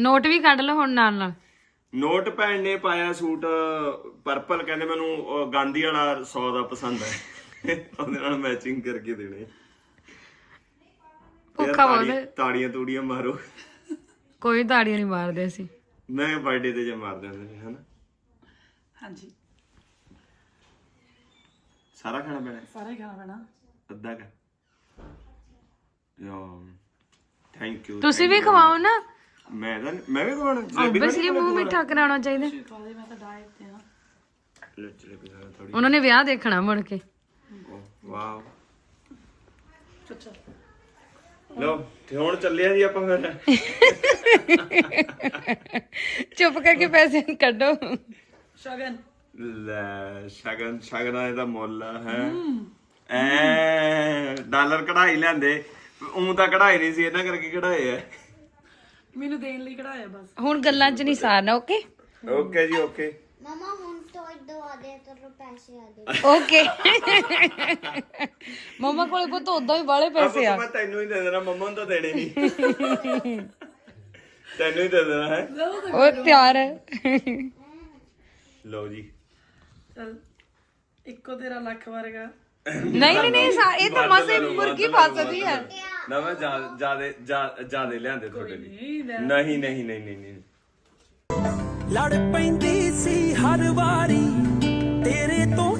S6: ਨੋਟ ਵੀ ਕੱਢ ਲਓ ਹੁਣ ਨਾਲ ਨਾਲ।
S1: ਨੋਟ ਭੈਣ ਨੇ ਪਾਇਆ ਸੂਟ ਪਰਪਲ ਕਹਿੰਦੇ ਮੈਨੂੰ ਉਹ ਗਾਂਧੀ ਵਾਲਾ 100 ਦਾ ਪਸੰਦ ਹੈ। ਉਹਦੇ ਨਾਲ ਮੈਚਿੰਗ ਕਰਕੇ ਦੇਣੇ।
S6: ਭੁੱਖਾ ਬਹੁਤ
S1: ਤਾੜੀਆਂ ਤੂੜੀਆਂ ਮਾਰੋ।
S6: ਕੋਈ ਤਾੜੀਆਂ ਨਹੀਂ ਮਾਰਦੇ ਅਸੀਂ।
S1: ਮੈਂ ਬਰਥਡੇ ਤੇ ਜੇ ਮਾਰ ਦਿੰਦੇ ਨੇ ਹਨਾ?
S2: ਹਾਂਜੀ।
S1: ਸਾਰਾ ਖਾਣਾ ਪੈਣਾ?
S2: ਸਾਰਾ ਹੀ ਖਾਣਾ ਪੈਣਾ।
S1: ਅੱਧਾ ਕਾ ਯਾ ਥੈਂਕ ਯੂ
S6: ਤੁਸੀਂ ਵੀ ਖਵਾਓ ਨਾ।
S1: ਮੈਂ ਤਾਂ ਮੈਂ ਵੀ ਕੋਣ ਜਲੇਬੀ
S6: ਆਬਵੀਅਸਲੀ ਮੂੰਹ ਮਿੱਠਾ ਕਰਾਉਣਾ ਚਾਹੀਦਾ।
S2: ਮੈਂ ਤਾਂ ਡਾਈਟ ਤੇ ਆ
S1: ਜਲੇਬੀ ਖਾਣਾ ਥੋੜੀ
S6: ਉਹਨਾਂ ਨੇ ਵਿਆਹ ਦੇਖਣਾ ਮੁੜ ਕੇ।
S1: ਵਾਓ।
S2: ਚੁੱਚਾ
S1: ਲੋ ਤੇ ਹੁਣ ਚੱਲਿਆ ਜੀ ਆਪਾਂ ਫਿਰ।
S6: ਚੁੱਪ ਕਰਕੇ ਪੈਸੇ ਕੱਢੋ।
S2: ਸ਼ਗਨ।
S1: ਲੈ ਸ਼ਗਨ ਸ਼ਗਨਾਂ ਦਾ ਮੁੱਲ ਹੈ। ਐ ਡਾਲਰ ਕਢਾਈ ਲੈਂਦੇ ਉਂ ਤਾਂ ਕਢਾਈ ਨਹੀਂ ਸੀ ਇਹਨਾਂ ਕਰਕੇ ਕਢਾਏ ਆ।
S2: ਮੈਨੂੰ ਦੇਣ ਲਈ ਕਢਾਇਆ ਬਸ।
S6: ਹੁਣ ਗੱਲਾਂ 'ਚ ਨਹੀਂ ਸਾਰਨਾ ਓਕੇ
S1: ਓਕੇ ਜੀ ਓਕੇ।
S9: ਮਮਾ ਹੁਣ ਦਵਾ ਦੇ ਕਰੋ ਪੈਸੇ ਆ। ਦੇ
S6: ਓਕੇ। ਮਮਾ ਕੋਲੇ ਪੁੱਤ ਉਦਾਂ ਵੀ ਬਾਲੇ ਪੈਸੇ ਆ।
S1: ਮੈਂ ਤੈਨੂੰ ਹੀ ਦੇ ਦੇਣਾ ਮੰਮਾ ਨੂੰ ਤਾਂ ਦੇਣੇ ਨਹੀਂ। ਤੈਨੂੰ ਹੀ ਦੇ ਦੇਣਾ ਹੈ।
S6: ਉਹ ਤਿਆਰ ਹੈ।
S1: ਲਓ ਜੀ।
S2: ਚਲ ਇੱਕੋ ਤੇਰਾ ਲੱਖ ਵਰਗਾ।
S6: ਨਹੀਂ ਨਹੀਂ ਨਹੀਂ ਸਾ- ਇਹ ਤਾਂ ਮਸੇ ਮੁਰਗੀ ਫਸਦੀ ਹੈ।
S1: ਨਾ ਮੈਂ ਜਿਆਦੇ ਜਿਆਦੇ ਲਿਆਂਦੇ ਤੁਹਾਡੇ ਲਈ। ਨਹੀਂ ਨਹੀਂ ਨਹੀਂ ਨਹੀਂ ਨਹੀਂ।
S10: ਲੜ ਪੈਂਦੀ ਸੀ ਹਰ ਵਾਰੀ। ਤੇਰੇ ਤੋਂ